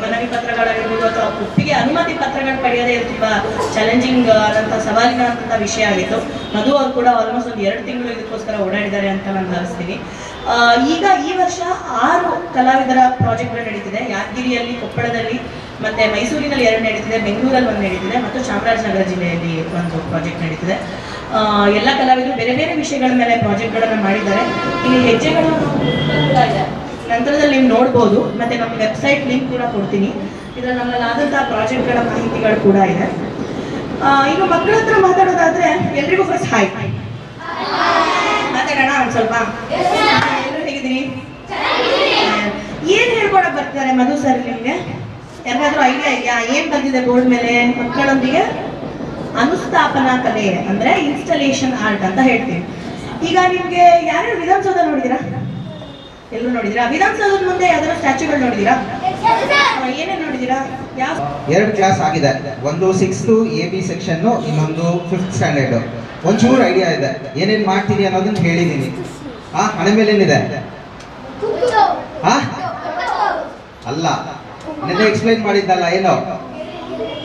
ಮನವಿ ಪತ್ರಗಳಾಗಿರ್ಬೋದು ಅಥವಾ ಒಪ್ಪಿಗೆ ಅನುಮತಿ ಪತ್ರಗಳು ಪಡೆಯೋದೇ ತುಂಬಾ ಚಾಲೆಂಜಿಂಗ್ ಆದಂತ ಸವಾಲಿನ ವಿಷಯ ಆಗಿತ್ತು. ಮಧು ಅವರು ಕೂಡ ಆಲ್ಮೋಸ್ಟ್ ಒಂದು ಎರಡು ತಿಂಗಳು ಇದಕ್ಕೋಸ್ಕರ ಓಡಾಡಿದ್ದಾರೆ ಅಂತ ನಾನು ಭಾವಿಸ್ತೀನಿ. ಈಗ ಈ ವರ್ಷ ಆರು ಕಲಾವಿದರ ಪ್ರಾಜೆಕ್ಟ್ಗಳು ನಡೀತಿದೆ. ಯಾದಗಿರಿಯಲ್ಲಿ, ಕೊಪ್ಪಳದಲ್ಲಿ, ಮತ್ತೆ ಮೈಸೂರಿನಲ್ಲಿ ಎರಡು ನಡೀತಿದೆ, ಬೆಂಗಳೂರಲ್ಲಿ ಒಂದು ನಡೀತಿದೆ, ಮತ್ತು ಚಾಮರಾಜನಗರ ಜಿಲ್ಲೆಯಲ್ಲಿ ಒಂದು ಪ್ರಾಜೆಕ್ಟ್ ನಡೀತಿದೆ. ಎಲ್ಲ ಕಲಾವಿದರು ಬೇರೆ ಬೇರೆ ವಿಷಯಗಳ ಮೇಲೆ ಪ್ರಾಜೆಕ್ಟ್ಗಳನ್ನು ಮಾಡಿದ್ದಾರೆ. ಇಲ್ಲಿ ಹೆಜ್ಜೆಗಳ. ನಂತರದಲ್ಲಿ ನೀವು ನೋಡ್ಬೋದು, ಮತ್ತೆ ನಮ್ಮ ವೆಬ್ಸೈಟ್ ಲಿಂಕ್ ಕೂಡ ಕೊಡ್ತೀನಿ. ಇದರಲ್ಲಿ ನಮ್ಮಲ್ಲಿ ಆದಂತಹ ಪ್ರಾಜೆಕ್ಟ್ಗಳ ಮಾಹಿತಿಗಳು ಕೂಡ ಇದೆ. ಈಗ ಮಕ್ಕಳ ಹತ್ರ ಮಾತಾಡೋದಾದ್ರೆ ಎಲ್ರಿಗೂ ಫಸ್ಟ್ ಹಾಯ್ ಮಾತಾಡೋಣ ಸ್ವಲ್ಪ? ಎಲ್ಲರೂ ಹೇಗಿದ್ದೀನಿ ಏನ್ ಹೇಳ್ಕೊಡ ಬರ್ತಾರೆ ಮಧು ಸರ್ ನಿಮ್ಗೆ? ಯಾರಾದ್ರೂ ಐಡಿಯಾ ಇದೆಯಾ? ಏನ್ ಬಂದಿದೆ ಬೋರ್ಡ್ ಮೇಲೆ ಮಕ್ಕಳೊಂದಿಗೆ? ಅನುಸ್ಥಾಪನಾ ಕಲೆ ಅಂದ್ರೆ ಇನ್ಸ್ಟಾಲೇಷನ್ ಆರ್ಟ್ ಅಂತ ಹೇಳ್ತೀವಿ. ಈಗ ನಿಮ್ಗೆ ಯಾರ್ಯಾರು ವಿಧಾನಸೌಧ ನೋಡಿದೀರಾ? ಎಲ್ಲರೂ ನೋಡಿದಿರಾ? ವಿಧಾನಸೌಧದ ಮುಂದೆ ಯಾವ್ದಾದ್ರು ಸ್ಟ್ಯಾಚ್ಯೂಗಳು ನೋಡಿದಿರಾ? ಏನೇನು ನೋಡಿದಿರಾ? ಎರಡು ಕ್ಲಾಸ್ ಆಗಿದೆ. ಒಂದು ಸಿಕ್ಸ್ತ್ ಎ ಬಿ ಸೆಕ್ಷನ್ ಇನ್ನೊಂದು ಫಿಫ್ತ್ ಸ್ಟ್ಯಾಂಡರ್ಡ್ ಒಂಚೂರು ಐಡಿಯಾ ಇದೆ. ಏನೇನ್ ಮಾಡ್ತೀನಿ ಅನ್ನೋದನ್ನ ಹೇಳಿದೀನಿ. ಆ, ಹಣೆ ಮೇಲೆ ಏನಿದೆ? ಅಲ್ಲ. ನಿನ್ನೆ ಎಕ್ಸ್ಪ್ಲೈನ್ ಮಾಡಿದ್ದಲ್ಲ, ಏನೋ?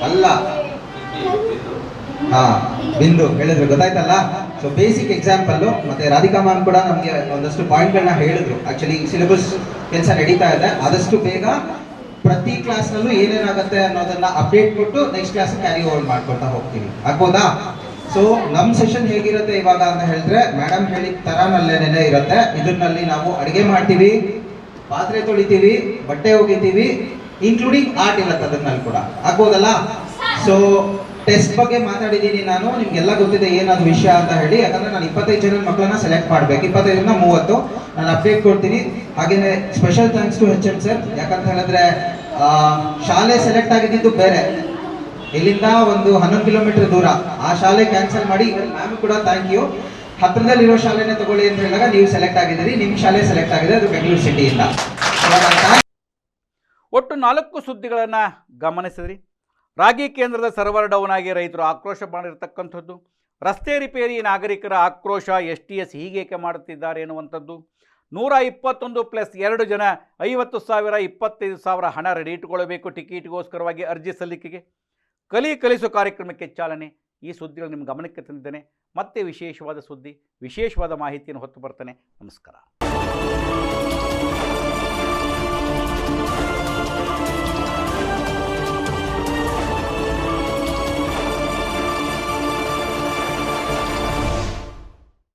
ಅಲ್ಲ. ಹಾ, ಬಿಂದು, ಹೇಳಿದ್ರು. ಗೊತ್ತಾಯ್ತಲ್ಲ? ಸೊ ಬೇಸಿಕ್ ಎಕ್ಸಾಂಪಲ್ಲು ಮತ್ತೆ ರಾಧಿಕಾ ಮ್ಯಾಮ್ ಕೂಡ ನಮಗೆ ಒಂದಷ್ಟು ಪಾಯಿಂಟ್ಗಳನ್ನ ಹೇಳಿದ್ರು. ಆಕ್ಚುಲಿ ಸಿಲೆಬಸ್ ಕೆಲಸ ನಡೀತಾ ಇದೆ. ಆದಷ್ಟು ಬೇಗ ಪ್ರತಿ ಕ್ಲಾಸ್ನಲ್ಲೂ ಏನೇನಾಗುತ್ತೆ ಅನ್ನೋದನ್ನ ಅಪ್ಡೇಟ್ ಕೊಟ್ಟು ನೆಕ್ಸ್ಟ್ ಕ್ಲಾಸ್ ಕ್ಯಾರಿ ಓವರ್ ಮಾಡ್ಕೊಳ್ತಾ ಹೋಗ್ತೀವಿ. ಆಗ್ಬೋದಾ? ಸೊ ನಮ್ಮ ಸೆಷನ್ ಹೇಗಿರುತ್ತೆ ಇವಾಗ ಅಂತ ಹೇಳಿದ್ರೆ ಮೇಡಮ್ ಹೇಳಿದ ನಲ್ಲೇನೇ ಇರುತ್ತೆ. ಇದರಲ್ಲಿ ನಾವು ಅಡಿಗೆ ಮಾಡ್ತೀವಿ, ಪಾತ್ರೆ ತೊಳಿತೀವಿ, ಬಟ್ಟೆ ಒಗಿತೀವಿ ಇನ್ಕ್ಲೂಡಿಂಗ್ ಆರ್ಟ್ ಇರುತ್ತೆ ಅದನ್ನಲ್ಲಿ ಕೂಡ. ಆಗ್ಬೋದಲ್ಲ? ಸೊ ಟೆಸ್ಟ್ ಬಗ್ಗೆ ಮಾತಾಡಿದ್ದೀನಿ ನಾನು. ನಿಮ್ಗೆಲ್ಲ ಗೊತ್ತಿದೆ ಏನಾದ್ರು ವಿಷಯ ಅಂತ ಹೇಳಿ. ಯಾಕಂದ್ರೆ ನಾನು ಇಪ್ಪತ್ತೈದು ಜನ ಮಕ್ಕಳನ್ನ ಸೆಲೆಕ್ಟ್ ಮಾಡ್ಬೇಕು. ಇಪ್ಪತ್ತೈದರಿಂದ ಮೂವತ್ತು. ನಾನು ಅಪ್ಡೇಟ್ ಕೊಡ್ತೀನಿ. ಹಾಗೇನೆ special thanks to H M sir ಯಾಕಂತ ಹೇಳಿದ್ರೆ ಶಾಲೆ ಸೆಲೆಕ್ಟ್ ಆಗಿದ್ದು ಬೇರೆ. ಇಲ್ಲಿಂದ ಒಂದು ಹನ್ನೊಂದು ಕಿಲೋಮೀಟರ್ ದೂರ. ಆ ಶಾಲೆ ಕ್ಯಾನ್ಸಲ್ ಮಾಡಿ. ನಾನು ಕೂಡ ಥ್ಯಾಂಕ್ ಯು ಹತ್ತಿರದಲ್ಲಿರೋ ಶಾಲೆನೇ ತಗೊಳ್ಳಿ ಅಂತ ಹೇಳಿದಾಗ ನೀವು ಸೆಲೆಕ್ಟ್ ಆಗಿದ್ದೀರಿ. ನಿಮ್ಮ ಶಾಲೆ ಸೆಲೆಕ್ಟ್ ಆಗಿದೆ. ಅದು ಬೆಂಗಳೂರು ಸಿಟಿಯಿಂದ ಒಟ್ಟು ನಾಲ್ಕು ಸುದ್ದಿಗಳನ್ನು ಗಮನಿಸಿದ್ರಿ. ರಾಗಿ ಕೇಂದ್ರದ ಸರ್ವರ್ ಡೌನ್ ಆಗಿ ರೈತರು ಆಕ್ರೋಶ ಮಾಡಿರ್ತಕ್ಕಂಥದ್ದು. ರಸ್ತೆ ರಿಪೇರಿ ನಾಗರಿಕರ ಆಕ್ರೋಶ ಎಸ್ ಟಿ ಎಸ್ ಹೀಗೇಕೆ ಮಾಡುತ್ತಿದ್ದಾರೆ ಎನ್ನುವಂಥದ್ದು. ನೂರ ಇಪ್ಪತ್ತೊಂದು ಪ್ಲಸ್ ಎರಡು ಜನ ಐವತ್ತು ಸಾವಿರ, ಇಪ್ಪತ್ತೈದು ಸಾವಿರ ಹಣ ರೆಡಿ ಇಟ್ಕೊಳ್ಬೇಕು ಟಿಕೆಟ್ಗೋಸ್ಕರವಾಗಿ ಅರ್ಜಿ ಸಲ್ಲಿಕೆಗೆ. ಕಲಿ ಕಲಿಸೋ ಕಾರ್ಯಕ್ರಮಕ್ಕೆ ಚಾಲನೆ. ಈ ಸುದ್ದಿಗಳು ನಿಮ್ಮ ಗಮನಕ್ಕೆ ತಂದಿದ್ದೇನೆ. ಮತ್ತೆ ವಿಶೇಷವಾದ ಸುದ್ದಿ, ವಿಶೇಷವಾದ ಮಾಹಿತಿಯನ್ನು ಹೊತ್ತು ಬರ್ತೇನೆ. ನಮಸ್ಕಾರ.